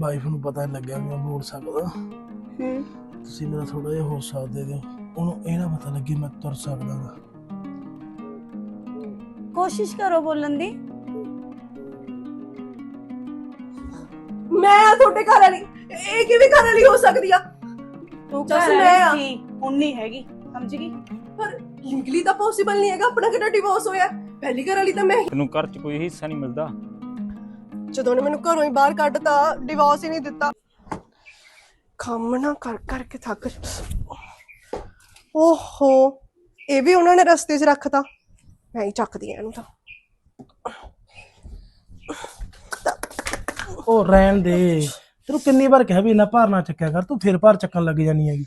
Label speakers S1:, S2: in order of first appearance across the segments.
S1: Wife ਨੂੰ ਪਤਾ ਨਹੀਂ ਲੱਗਿਆ ਵੀ ਮੈਂ ਬੋਲ ਸਕਦਾ।
S2: ਹੂੰ।
S1: ਤੁਸੀਂ ਮੇਰਾ ਥੋੜਾ ਜਿਹਾ ਹੌਸਲਾ ਦੇ ਦਿਓ। ਉਹਨੂੰ ਇਹ ਨਾ ਪਤਾ ਲੱਗੇ ਮੈਂ ਤੁਰ ਸਕਦਾ ਗਾ
S3: ਕੋਸ਼ਿਸ਼ ਕਰੋ ਬੋਲਣ ਦੀ।
S2: ਮੈਂ ਆ ਤੁਹਾਡੇ ਘਰ ਵਾਲੀ ਇਹ ਕਿਵੇਂ ਘਰ ਵਾਲੀ ਹੋ ਸਕਦੀ ਆ?
S3: ਤੂੰ
S2: ਜੱਸ
S3: ਘਰ
S2: ਮੈਂ ਆ।
S3: ਵਾਲੀ ਸੀ ਹੁਣ ਨਹੀਂ ਹੈਗੀ ਸਮਝ ਗਈ?
S2: ਪਰ ਲੀਗਲੀ ਤਾਂ ਪੋਸੀਬਲ ਨਹੀਂ ਹੈਗਾ ਆਪਣਾ ਕਿਹੜਾ ਡਿਵੋਰਸ ਹੋਇਆ? ਪਹਿਲੀ ਘਰ ਵਾਲੀ ਤਾਂ ਮੈਂ ਹੀ।
S4: ਤੈਨੂੰ ਘਰ 'ਚ ਕੋਈ ਹਿੱਸਾ ਨਹੀਂ ਮਿਲਦਾ।
S2: ਜਦੋਂ ਨੇ ਮੈਨੂੰ ਘਰੋਂ ਹੀ ਬਾਹਰ ਕੱਢਤਾ ਡਿਵੋਰਸ ਹੀ ਨਹੀਂ ਦਿੱਤਾ। ਕੰਮ ਨਾ ਕਰ ਕਰਕੇ ਥੱਕ ਓਹੋ ਇਹ ਵੀ ਉਹਨਾਂ ਨੇ ਰਸਤੇ 'ਚ ਰੱਖਤਾ। ਮੈਂ ਹੀ ਚੱਕਦੀ ਆ ਇਹਨੂੰ ਤਾਂ।
S1: ਉਹ ਰਹਿਣ ਦੇ। ਤੈਨੂੰ ਕਿੰਨੀ ਵਾਰ ਕਿਹਾ ਵੀ ਇੰਨਾ ਭਾਰ ਨਾ ਚੱਕਿਆ ਕਰ ਤੂੰ ਫਿਰ ਭਾਰ ਚੱਕਣ ਲੱਗ ਜਾਨੀ ਹੈਗੀ।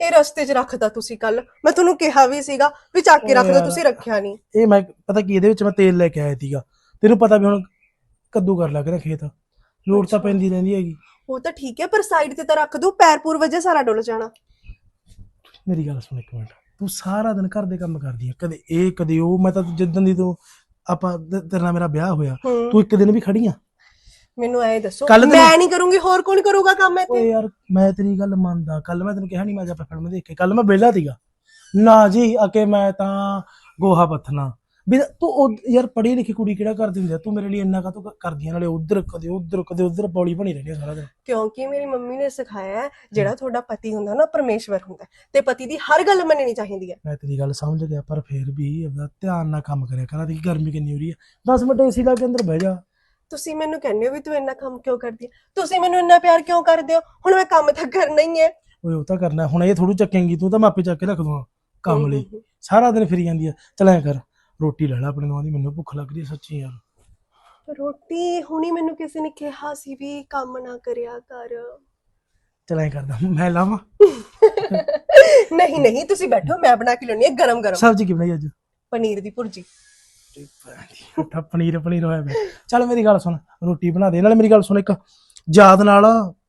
S2: ਇਹ ਰਸਤੇ 'ਚ ਰੱਖਤਾ ਤੁਸੀਂ ਕੱਲ ਮੈਂ ਤੁਹਾਨੂੰ ਕਿਹਾ ਵੀ ਸੀਗਾ ਵੀ ਚੱਕ ਕੇ ਰੱਖ ਦਿਓ ਤੁਸੀਂ ਰੱਖਿਆ ਨਹੀਂ।
S1: ਇਹ ਮੈਂ ਪਤਾ ਕੀ ਇਹਦੇ ਵਿੱਚ ਮੈਂ ਤੇਲ ਲੈ ਕੇ ਆਇਆ ਸੀਗਾ। ਤੈਨੂੰ ਪਤਾ ਵੀ ਹੁਣ ਕੱਦੂ ਕਰ ਲੱਗ ਰਿਹਾ ਖੇਤ। ਲੋੜ ਤਾਂ ਪੈਂਦੀ ਰਹਿੰਦੀ ਹੈਗੀ।
S2: ਉਹ ਤਾਂ ਠੀਕ ਹੈ ਪਰ ਸਾਈਡ ਤੇ ਤਾਂ ਰੱਖ ਦੋ ਪੈਰ ਪੂਰ ਵਜੇ ਸਾਰਾ ਡੁੱਲ ਜਾਣਾ।
S1: ਮੇਰੀ ਗੱਲ ਸੁਣ ਇੱਕ ਮਿੰਟ। ਤੂੰ ਸਾਰਾ ਦਿਨ ਘਰ ਦੇ ਕੰਮ ਕਰਦੀ ਹੈ। ਕਦੇ ਇਹ ਕਦੇ ਉਹ ਮੈਂ ਤਾਂ ਜਿੱਦਣ ਦੀ ਤੂੰ ਆਪਾਂ ਤੇਰੇ ਨਾਲ ਮੇਰਾ ਵਿਆਹ ਹੋਇਆ
S2: ਹੂੰ।
S1: ਤੂੰ ਇੱਕ ਦਿਨ ਵੀ ਖੜੀ ਆ?
S2: ਮੈਨੂੰ ਐ ਦੱਸੋ
S1: ਕੱਲ੍ਹ ਤੈਨੂੰ-
S2: ਮੈਂ ਨਹੀਂ ਕਰੂੰਗੀ ਹੋਰ ਕੌਣ ਕਰੂਗਾ ਕੰਮ
S1: ਓਏ
S2: ਇੱਥੇ
S1: ਯਾਰ ਮੈਂ ਤੇਰੀ ਗੱਲ ਮੰਨਦਾ। ਕੱਲ ਮੈਂ ਤੈਨੂੰ ਕਿਹਾ ਨਹੀਂ ਮੈਂ ਜਾ ਫਿਲਮ ਦੇਖ ਕੇ। ਕੱਲ ਮੈਂ ਵਿਹਲਾ ਸੀਗਾ। ਨਾ ਜੀ ਅਕੇ ਮੈਂ ਤਾਂ ਗੋਹਾ ਪੱਥਣਾ। ਵੀ ਤੂੰ ਉਹ- ਯਾਰ ਪੜ੍ਹੀ ਲਿਖੀ ਕੁੜੀ ਕਿਹੜਾ ਕਰਦੀ ਹੁੰਦੀ ਆ? ਤੂੰ ਮੇਰੇ ਲਈ ਇੰਨਾ ਕਾ ਤੂੰ ਕਰਦੀ ਆ ਨਾਲੇ ਉਧਰ ਕਦੇ ਉਧਰ ਕਦੇ ਉਧਰ ਬੌਲੀ ਬਣੀ ਰਹਿੰਦੀ ਆ ਸਾਰਾ ਦਿਨ।
S2: ਕਿਉਂਕਿ ਮੇਰੀ ਮੰਮੀ ਨੇ ਸਿਖਾਇਆ ਹੈ ਜਿਹੜਾ ਤੁਹਾਡਾ ਪਤੀ ਹੁੰਦਾ ਨਾ ਪਰਮੇਸ਼ਵਰ ਹੁੰਦਾ ਹੈ, ਤੇ ਪਤੀ ਦੀ ਹਰ ਗੱਲ ਮੰਨਣੀ ਚਾਹੀਦੀ ਹੈ।
S1: ਮੈਂ ਤੇਰੀ ਗੱਲ ਸਮਝ ਗਿਆ ਪਰ ਫੇਰ ਵੀ ਆਪਦਾ ਧਿਆਨ ਨਾਲ ਕੰਮ ਕਰਿਆ ਕਰਾਂ ਦੀ ਗਰਮੀ ਕਿੰਨੀ ਹੋ ਰਹੀ ਹੈ 10 ਮਿੰਟ ਏਸੀ ਲਾ ਕੇ ਅੰਦਰ ਬਹਿ ਜਾ।
S2: ਤੁਸੀਂ ਮੈਨੂੰ ਕਹਿੰਦੇ ਹੋ ਵੀ ਤੂੰ ਇੰਨਾ ਕੰਮ ਕਿਉਂ ਕਰਦੀ ਹੈ ਤੁਸੀਂ ਮੈਨੂੰ ਇੰਨਾ ਪਿਆਰ ਕਿਉਂ ਕਰਦੇ ਹੋ? ਹੁਣ ਮੈਂ ਕੰਮ ਤਾਂ ਕਰਨਾ ਹੀ ਹੈ।
S1: ਓਏ ਉਹ ਤਾਂ ਕਰਨਾ ਹੁਣ ਇਹ ਥੋੜੂ ਚੱਕੇਂਗੀ ਤੂੰ ਤਾਂ ਮਾਪੇ ਚੱਕ ਕੇ ਰੱਖ ਦੂੰਗਾ ਕੰਮ ਲਈ। ਸਾਰਾ ਦਿਨ ਫਿਰੀ ਜਾਂਦੀ ਆ। ਚਲ ਐ ਕਰ ਰੋਟੀ ਲੈ ਲੈ ਆਪਣੇ ਨੂੰ ਆਂਦੀ ਮੈਨੂੰ ਭੁੱਖ ਲੱਗ ਰਹੀ ਹੈ ਸੱਚੀ ਯਾਰ।
S2: ਰੋਟੀ ਹੁਣੀ ਮੈਨੂੰ ਕਿਸੇ ਨੇ ਕਿਹਾ ਸੀ ਵੀ ਕੰਮ ਨਾ ਕਰਿਆ ਕਰ।
S1: ਚਲ ਐ ਕਰਦਾ ਮੈਂ ਲਾਵਾਂ?
S2: ਨਹੀਂ ਨਹੀਂ ਤੁਸੀਂ ਬੈਠੋ ਮੈਂ ਬਣਾ ਕੇ ਲਿਆਉਣੀ ਹੈ ਗਰਮ ਗਰਮ।
S1: ਸਬਜ਼ੀ ਕੀ ਬਣਾਈ ਅੱਜ?
S2: ਪਨੀਰ ਦੀ ਭੁਰਜੀ।
S1: ਪਨੀਰ ਪਨੀਰ ਹੋਇਆ ਪਿਆ। ਚੱਲ ਮੇਰੀ ਗੱਲ ਸੁਣ ਰੋਟੀ ਬਣਾ ਦੇ ਨਾਲੇ ਮੇਰੀ ਗੱਲ ਸੁਣ ਇੱਕ ਯਾਦ ਨਾਲ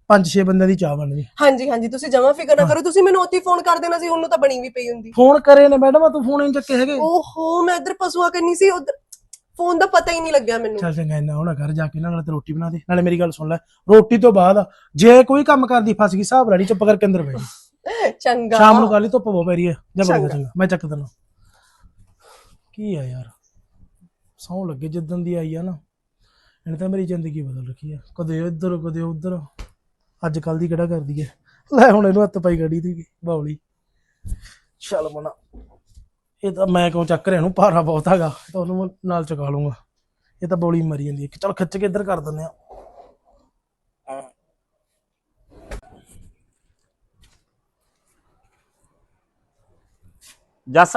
S1: ਪੰਜ ਛੇ ਬੰਦਿਆਂ ਦੀ ਚਾਹ ਬਣਨੀ
S2: ਹਾਂਜੀ ਹਾਂਜੀ ਤੁਸੀਂ ਜਮਾ ਫਿਕਰ ਨਾ ਕਰੋ ਤੁਸੀਂ ਮੈਨੂੰ ਉੱਥੇ ਫੋਨ ਕਰ ਦੇਣਾ ਸੀ ਉਹਨੂੰ ਤਾਂ ਬਣੀ ਵੀ ਪਈ ਹੁੰਦੀ।
S1: ਫੋਨ ਕਰੇ ਨੇ ਮੈਡਮ ਤੂੰ ਫੋਨ ਨਹੀਂ ਚੱਕੇ ਹੈਗੇ।
S2: ਓਹੋ ਮੈਂ ਇੱਧਰ ਪਸ਼ੂਆ ਕਰਨੀ ਸੀ ਉਧਰ ਫੋਨ ਦਾ ਪਤਾ ਹੀ ਨਹੀਂ ਲੱਗਿਆ ਮੈਨੂੰ।
S1: ਚੱਲ ਚੰਗਾ ਇੰਨਾ ਹੋਣਾ ਘਰ ਜਾ ਕੇ ਨਾਲੇ ਤੇ ਰੋਟੀ ਬਣਾ ਦੇ। ਨਾਲੇ ਮੇਰੀ ਗੱਲ ਸੁਣ ਲੈ ਰੋਟੀ ਤੋਂ ਬਾਅਦ ਜੇ ਕੋਈ ਕੰਮ ਕਰਦੀ ਫਸ ਗਈ ਹਿਸਾਬ ਲੈ ਲਈ ਚੁੱਪ ਕਰਕੇ ਅੰਦਰ ਜਾ
S2: ਚੰਗਾ।
S1: ਸ਼ਾਮ ਨੂੰ ਕਾਲੀ ਧੁੱਪ ਬਹੁਤ ਪੈ ਰਹੀ ਹੈ। ਜਾ ਬੜਾ
S2: ਚੰਗਾ।
S1: ਮੈਂ ਚੱਕ ਦਿੰਦਾ। ਕੀ ਆ ਯਾਰ? ਸੌ ਲੱਗੇ ਜਿੱਦਣ ਦੀ ਆਈ ਆ ਨਾ। ਇਹਨੇ ਤਾਂ ਮੇਰੀ ਜ਼ਿੰਦਗੀ ਬਦਲ ਰੱਖੀ ਆ। ਕਦੇ ਇੱਧਰ ਕਦੇ ਉੱਧਰ। ਅੱਜ ਕੱਲ ਦੀ ਕਿਹੜਾ ਕਰਦੀ ਹੈ ਲੈ ਹੁਣ ਇਹਨੂੰ ਹੱਥ ਪਾਈ ਗੜੀ ਦੀ ਬਾਉਲੀ ਚੱਲ ਮਨਾ। ਇਹ ਤਾਂ ਮੈਂ ਕਿਉਂ ਚੱਕ ਰਿਹਾ ਨੂੰ ਭਾਰਾ ਬਹੁਤ ਹੈਗਾ। ਤਾਂ ਉਹਨੂੰ ਨਾਲ ਚਕਾ ਲੂੰਗਾ ਇਹ ਤਾਂ ਬੌਲੀ ਮਰੀ ਜਾਂਦੀ ਹੈ ਚਲ ਖਿੱਚ ਕੇ ਇੱਧਰ ਕਰ ਦਿੰਦੇ ਆ।
S4: ਜੱਸ।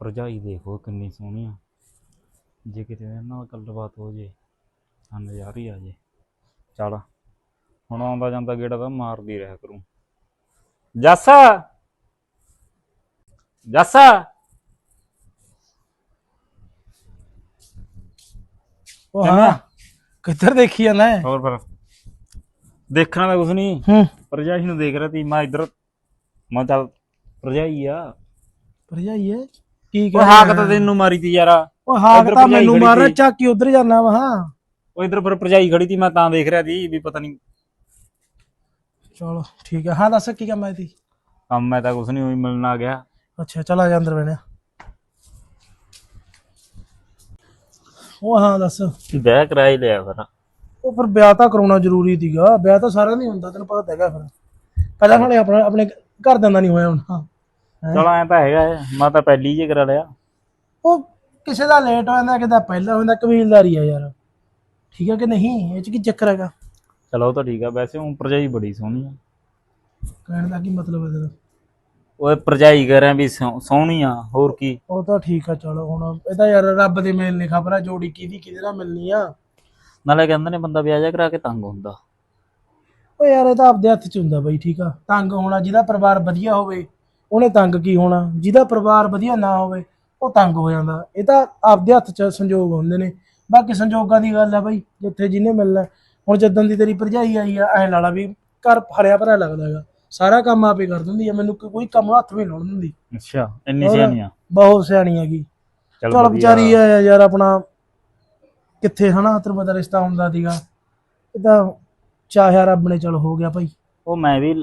S4: ਭਰਜਾਈ ਦੇਖੋ ਕਿੰਨੀ ਸੋਹਣੀ ਆ। ਜੇ ਕਿਤੇ ਇਹਨਾਂ ਨਾਲ ਗੱਲਬਾਤ ਹੋ ਜੇ ਤਾਂ ਨਜ਼ਾਰਾ ਹੀ ਆ ਜੇ। ਚੱਲ। ਹੁਣ ਆਉਂਦਾ ਜਾਂਦਾ ਗੇੜਾ ਤਾਂ ਮਾਰਦੀ ਰਿਹਾ ਕਰੂੰ। ਜੱਸ! ਜੱਸ!
S1: ਉਹ ਹਾਂ। ਕਿੱਧਰ ਦੇਖੀ ਜਾਂਦਾ ਹੈ?
S4: ਹੋਰ ਫਿਰ। ਦੇਖਣਾ ਤਾਂ ਕੁਛ ਨਹੀਂ
S1: ਹੂੰ।
S4: ਭਰਜਾਈ ਨੂੰ ਦੇਖ ਰਿਹਾ ਸੀ ਮੈਂ ਇੱਧਰ ਮੈਂ ਚੱਲ ਭਰਜਾਈ ਆ।
S1: ਭਰਜਾਈ ਹੈ? ਕੀ
S4: ਉਹ ਹਾਕ ਤਾਂ ਤੈਨੂੰ ਮਾਰੀ ਤੀ ਯਾਰਾ।
S1: ਉਹ ਹਾਕ
S4: ਇੱਧਰ
S1: ਤਾਂ
S4: ਭਰਜਾਈ
S1: ਮੈਨੂੰ
S4: ਖੜੀ
S1: ਮਾਰਨਾ
S4: ਸੀ।
S1: ਚੱਕ ਕੇ ਉਧਰ ਜਾਣਾ ਵਾ। ਹਾਂ
S4: ਉਹ ਇੱਧਰ ਫਿਰ ਭਰਜਾਈ ਖੜੀ ਤੀ ਮੈਂ ਤਾਂ ਦੇਖ ਰਿਹਾ ਸੀ ਵੀ ਪਤਾ ਨਹੀਂ।
S1: ਚਲੋ ਠੀਕ ਹੈ ਹਾਂ ਦੱਸ ਕੀ ਕੰਮ ਆਈ ਤੀ
S4: ਕੰਮ ਮੈਂ ਤਾਂ ਕੁਛ ਨਹੀਂ ਹੋਈ ਮਿਲਣ ਆ ਗਿਆ।
S1: ਅੱਛਾ ਚਲ ਆ ਜਾ ਅੰਦਰ ਬੈਣਿਆ ਉਹ ਹਾਂ ਦੱਸ।
S4: ਵਿਆਹ ਕਰਾ ਹੀ ਲਿਆ ਫਿਰ।
S1: ਉਹ ਪਰ ਵਿਆਹ ਤਾਂ ਕਰਾਉਣਾ ਜ਼ਰੂਰੀ ਸੀਗਾ। ਵਿਆਹ ਤਾਂ ਸਾਰਿਆਂ ਦਾ ਹੀ ਹੁੰਦਾ ਤੈਨੂੰ ਪਤਾ ਤਾਂ ਹੈਗਾ ਫਿਰ। ਪਹਿਲਾਂ ਨਾਲੇ ਆਪਣਾ ਆਪਣੇ ਘਰ ਦਾ ਨਹੀਂ ਹੋਇਆ ਹੁਣ ਹਾਂ।
S4: ਚਲ ਐ ਤਾਂ ਹੈਗਾ ਹੈ, ਮੈਂ ਤਾਂ ਪਹਿਲੀ ਜੇ ਕਰਾ ਲਿਆ।
S1: ਉਹ ਕਿਸੇ ਦਾ ਲੇਟ ਹੋ ਜਾਂਦਾ ਕਿਸੇ ਦਾ ਪਹਿਲਾਂ ਹੋ ਜਾਂਦਾ ਕਬੀਲਦਾਰੀ ਆ ਯਾਰ। ਠੀਕ ਹੈ ਕਿ ਨਹੀਂ? ਇਹ ਚ ਕੀ ਚੱਕਰ ਹੈਗਾ?
S4: ਚਲੋ ਉਹ ਤਾਂ ਠੀਕ ਆ ਵੈਸੇ ਉਹ ਭਰਜਾਈ ਬੜੀ ਸੋਹਣੀ ਆ।
S1: ਕਹਿਣ ਦਾ ਕੀ ਮਤਲਬ ਹੈ ਤੇਰਾ
S4: ਓਏ ਭਰਜਾਈ ਕਹਿ ਰਿਹਾ ਵੀ ਸੋਹ- ਸੋਹਣੀ ਆ ਹੋਰ ਕੀ?
S1: ਉਹ ਤਾਂ ਠੀਕ ਆ ਚਲੋ ਹੁਣ ਇਹ ਤਾਂ ਯਾਰ ਰੱਬ ਦੇ ਮੇਲ ਨੇ ਖਬਰ ਆ ਜੋੜੀ ਕਿਹਦੀ ਕਿਹਦੇ ਨਾਲ ਮਿਲਣੀ ਆ?
S4: ਨਾਲੇ ਕਹਿੰਦੇ ਨੇ ਬੰਦਾ ਵਿਆਹ ਜਾ ਕਰਾ ਕੇ ਤੰਗ ਹੁੰਦਾ।
S1: ਓ ਯਾਰ ਇਹ ਤਾਂ ਆਪਦੇ ਹੱਥ 'ਚ ਹੁੰਦਾ ਬਈ ਠੀਕ ਆ। ਤੰਗ ਹੋਣਾ ਜਿਹਦਾ ਪਰਿਵਾਰ ਵਧੀਆ ਹੋਵੇ ਉਹਨੇ ਤੰਗ ਕੀ ਹੋਣਾ? ਜਿਹਦਾ ਪਰਿਵਾਰ ਵਧੀਆ ਨਾ ਹੋਵੇ ਉਹ ਤੰਗ ਹੋ ਜਾਂਦਾ। ਇਹ ਤਾਂ ਆਪਦੇ ਹੱਥ 'ਚ ਸੰਜੋਗ ਹੁੰਦੇ ਨੇ। ਬਾਕੀ ਸੰਜੋਗਾਂ ਦੀ ਗੱਲ ਆ ਬਈ ਜਿੱਥੇ ਜਿਹਨੇ ਮਿਲਣਾ ਹੁਣ ਜਦੋਂ ਦੀ ਤੇਰੀ ਭਰਜਾਈ ਆਈ ਆ ਐ ਲਾਲਾ ਵੀ ਘਰ ਹਰਿਆ ਭਰਿਆ ਲੱਗਦਾ ਹੈਗਾ। ਸਾਰਾ ਕੰਮ ਆਪੇ ਕਰ ਦਿੰਦੀ ਆ ਮੈਨੂੰ ਕੋਈ ਕੰਮ ਹੱਥ ਵੀ ਨੀ ਲਾਉਣ ਦਿੰਦੀ।
S4: ਅੱਛਾ ਇੰਨੀ? ਸਿਆਣੀ ਆ?
S1: ਬਹੁਤ ਸਿਆਣੀ ਹੈਗੀ।
S4: ਚਲ
S1: ਵਿਚਾਰੀ ਆ ਯਾਰ ਆਪਣਾ ਕਿੱਥੇ ਹਨਾ ਤੈਨੂੰ ਪਤਾ ਰਿਸ਼ਤਾ ਹੁੰਦਾ ਸੀਗਾ। ਇਹ ਤਾਂ ਚਾਹਿਆ ਰੱਬ ਨੇ ਚਲ ਹੋ ਗਿਆ ਭਾਈ।
S4: ਉਹ ਮੈਂ ਵੀ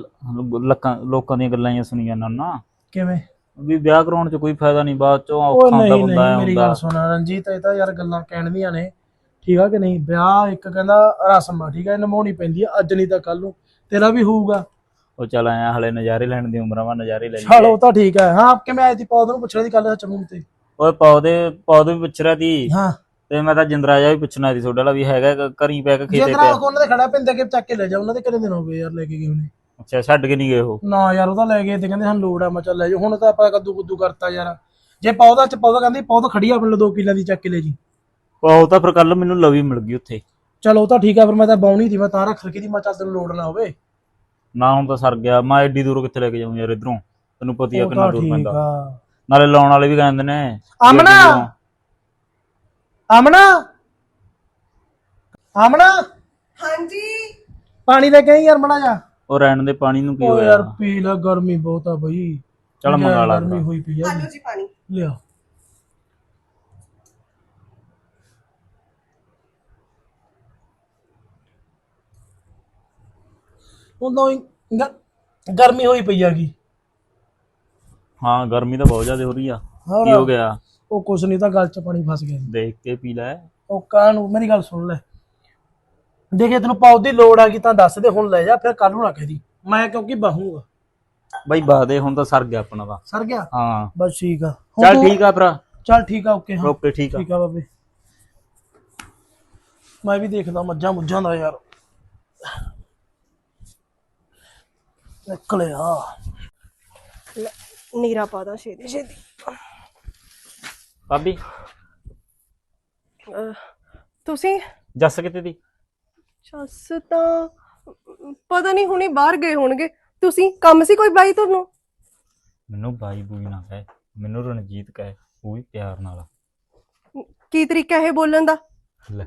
S4: ਲੱਕਾਂ ਦੀਆਂ ਗੱਲਾਂ ਹੀ ਸੁਣੀ ਜਾਂਦਾ ਨਾ
S1: ਕਿਵੇਂ?
S4: ਵੀ ਵਿਆਹ ਕਰਾਉਣ 'ਚ ਕੋਈ ਫਾਇਦਾ ਨਹੀਂ ਬਾਅਦ 'ਚੋਂ ਔਖਾ ਹੁੰਦਾ ਬੰਦਾ
S1: ਨਹੀਂ ਮੇਰੀ ਗੱਲ ਸੁਣ ਰਣਜੀਤ ਇਹ ਤਾਂ ਯਾਰ ਗੱਲਾਂ ਕਹਿਣ ਦੀਆਂ ਨੇ। ਠੀਕ ਆ ਕਿ ਨਹੀਂ? ਵਿਆਹ ਇੱਕ ਕਹਿੰਦਾ ਰਸਮ ਆ ਠੀਕ ਆ ਨਿਭਾਉਣੀ ਪੈਂਦੀ ਆ ਅੱਜ ਨਹੀਂ ਤਾਂ ਕੱਲ ਨੂੰ। ਤੇਰਾ ਵੀ ਹੋਊਗਾ।
S4: ਉਹ ਚੱਲ ਆਇਆ ਹਲੇ ਨਜ਼ਾਰੇ ਲੈਣ ਦੀ ਉਮਰ ਵਾ ਨਜ਼ਾਰੇ ਲੈ
S1: ਚਲ ਤਾਂ ਠੀਕ ਹੈ ਹਾਂ ਕਿਵੇਂ ਆਈ ਸੀ? ਪੌਦ ਨੂੰ ਪੁੱਛਣ ਦੀ ਗੱਲ ਸੱਚ ਮੂੰਹ ਤੇ।
S4: ਓਏ ਪੌਦੇ ਪੌਦੇ ਵੀ ਪੁੱਛ ਰਿਹਾ ਸੀ।
S1: ਹਾਂ।
S4: ਤੇ ਮੈਂ ਤਾਂ ਜਿੰਦਰਾ ਜਾ ਵੀ ਪੁੱਛਣਾ ਸੀ ਤੁਹਾਡੇ ਵਾਲਾ ਵੀ ਹੈਗਾ ਘਰੀ ਪੈ ਕੇ ਖੇਤੇ
S1: ਤਰਾ
S4: ਪਿਆ
S1: ਉਹਨਾਂ ਦੇ ਖੜਾ ਪਿੰਦੇ ਕੇ ਚੱਕ ਕੇ ਲੈ ਜਾ ਉਹਨਾਂ ਦੇ ਕਿੰਨੇ ਦਿਨ ਹੋ ਗਏ ਯਾਰ ਲੈ ਕੇ ਗਏ ਉਹਨੇ
S4: ਅੱਛਾ ਛੱਡ ਕੇ ਨਹੀਂ ਗਏ ਉਹ?
S1: ਨਾ ਯਾਰ ਉਹ ਤਾਂ ਲੈ ਗਏ ਤੇ ਕਹਿੰਦੇ ਸਾਨੂੰ ਲੋੜ ਆ ਮੈਂ ਚੱਲ ਲੈ ਜਾ ਹੁਣ ਤਾਂ ਆਪਾਂ ਕੱਦੂ ਕੁੱਦੂ ਕਰਤਾ ਯਾਰ। ਜੇ ਪੌਦਾ ਚ ਪੌਦਾ ਕਹਿੰਦੀ ਪੌਦਾ ਖੜੀ ਆ ਆਪਣੇ ਲਈ 2 ਕਿੱਲਿਆਂ ਦੀ ਚੱਕ ਕੇ ਲੈ ਜੀ।
S4: ਉਹ ਤਾਂ ਫਿਰ ਕੱਲ ਮੈਨੂੰ ਲਵੀ ਮਿਲ ਗਈ ਉੱਥੇ।
S1: ਚਲ ਉਹ ਤਾਂ ਠੀਕ ਆ ਫਿਰ ਮੈਂ ਤਾਂ ਬਾਉਣੀ ਦੀ ਮੈਂ ਤਾਂ ਰੱਖ ਰਖੀ ਦੀ ਮੈਂ ਚੱਲ ਤੈਨੂੰ ਲੋੜ ਨਾ ਹੋਵੇ।
S4: ਨਾ ਹੁਣ ਤਾਂ ਸਰ ਗਿਆ। ਮੈਂ ਐਡੀ ਦੂਰ ਕਿੱਥੇ ਲੈ ਕੇ ਜਾਊਂ ਯਾਰ ਇਧਰੋਂ? ਤੈਨੂੰ ਪਤਾ ਹੀ ਆ
S1: ਉਹ
S4: ਕਿੰਨਾ
S1: ਤਾਂ
S4: ਦੂਰ
S1: ਠੀਕ
S4: ਪੈਂਦਾ
S1: ਆ।
S4: ਨਾਲੇ ਲਾਉਣ ਵਾਲੇ ਵੀ ਕਹਿੰਦੇ ਨੇ।
S1: ਅਮਨਾ! ਆਮਣਾ ਆਮਣਾ
S2: ਹਾਂਜੀ।
S1: ਪਾਣੀ ਲੈ ਕੇ ਯਾਰ ਮੜਾ ਜਾ।
S4: ਉਹ ਰਹਿਣ ਦੇ ਪਾਣੀ ਨੂੰ ਕੀ
S1: ਓ
S4: ਹੋਇਆ?
S1: ਯਾਰ ਪੀ ਲੈ ਗਰਮੀ ਬਹੁਤ ਆ ਬਈ।
S4: ਚੱਲ ਮੰਗਾ ਲਾ
S1: ਗਰਮੀ ਹੋਈ ਪਈ ਆ।
S2: ਆਲੂ ਜੀ ਪਾਣੀ।
S1: ਲਿਆ। ਉਹ ਗਰਮੀ ਹੋਈ ਪਈ ਆਗੀ
S4: ਹਾਂ ਗਰਮੀ ਤਾਂ ਬਹੁਤ ਜ਼ਿਆਦਾ ਹੋ ਰਹੀ ਆ।
S1: ਹੋਰ
S4: ਕੀ ਹੋ ਗਿਆ?
S1: ਉਹ ਕੁਛ ਨਹੀਂ ਤਾਂ ਗਲ ਚ ਪਾਣੀ ਫਸ ਗਿਆ।
S4: ਦੇਖ ਕੇ ਪੀ ਲੈ।
S1: ਉਹ ਕਾਹਨੂੰ ਮੇਰੀ ਗੱਲ ਸੁਣ ਲੈ। ਦੇਖੇ ਤੈਨੂੰ ਪੌਦ ਦੀ ਲੋੜ ਆ ਗਈ ਤਾਂ ਦੱਸ ਦੇ ਹੁਣ ਲੈ ਜਾ ਫਿਰ ਕੱਲ ਨੂੰ ਨਾ ਕਹਿਦੀ ਮੈਂ ਕਿਉਂਕਿ ਬਹੂਗਾ।
S4: ਬਾਈ ਬਾਦੇ ਹੁਣ ਤਾਂ ਸਰ ਗਿਆ ਆਪਣਾ ਦਾ
S1: ਸਰ ਗਿਆ?
S4: ਹਾਂ।
S1: ਬਸ ਠੀਕ ਆ। ਹੁਣ
S4: ਚੱਲ
S1: ਤੂੰ-
S4: ਠੀਕ ਆ ਭਰਾ।
S1: ਚੱਲ ਠੀਕ ਆ ਓਕੇ ਹਾਂ।
S4: ਓਕੇ ਠੀਕ ਆ।
S1: ਠੀਕ ਆ ਬਾਬੇ। ਮੈਂ ਵੀ ਦੇਖਦਾ ਮੱਝਾਂ ਮੁੱਝਾਂ ਦਾ ਯਾਰ। ਨਿਕਲਿਆ
S2: ਨੀਰਾ ਪਾਦਾ ਛੇਤੀ ਛੇਤੀ।
S4: ਭਾਬੀ।
S2: ਅਹ, ਤੁਸੀਂ?
S4: ਜੱਸ ਕਿਤੇ ਦੀ?
S2: ਚੱਸ ਤਾਂ ਪਤਾ ਨਹੀਂ ਹੁਣੇ ਬਾਹਰ ਗਏ ਹੋਣਗੇ। ਤੁਸੀਂ ਕੰਮ ਸੀ ਕੋਈ ਬਾਈ ਤੁਹਾਨੂੰ?
S4: ਮੈਨੂੰ ਬਾਈ ਬੂਈ ਨਾ ਕਹੇ ਮੈਨੂੰ ਰਣਜੀਤ ਕਹੇ ਉਹ ਵੀ ਪਿਆਰ ਨਾਲ
S2: ਕੀ ਤਰੀਕਾ ਇਹ ਬੋਲਣ ਦਾ?
S4: ਲੈ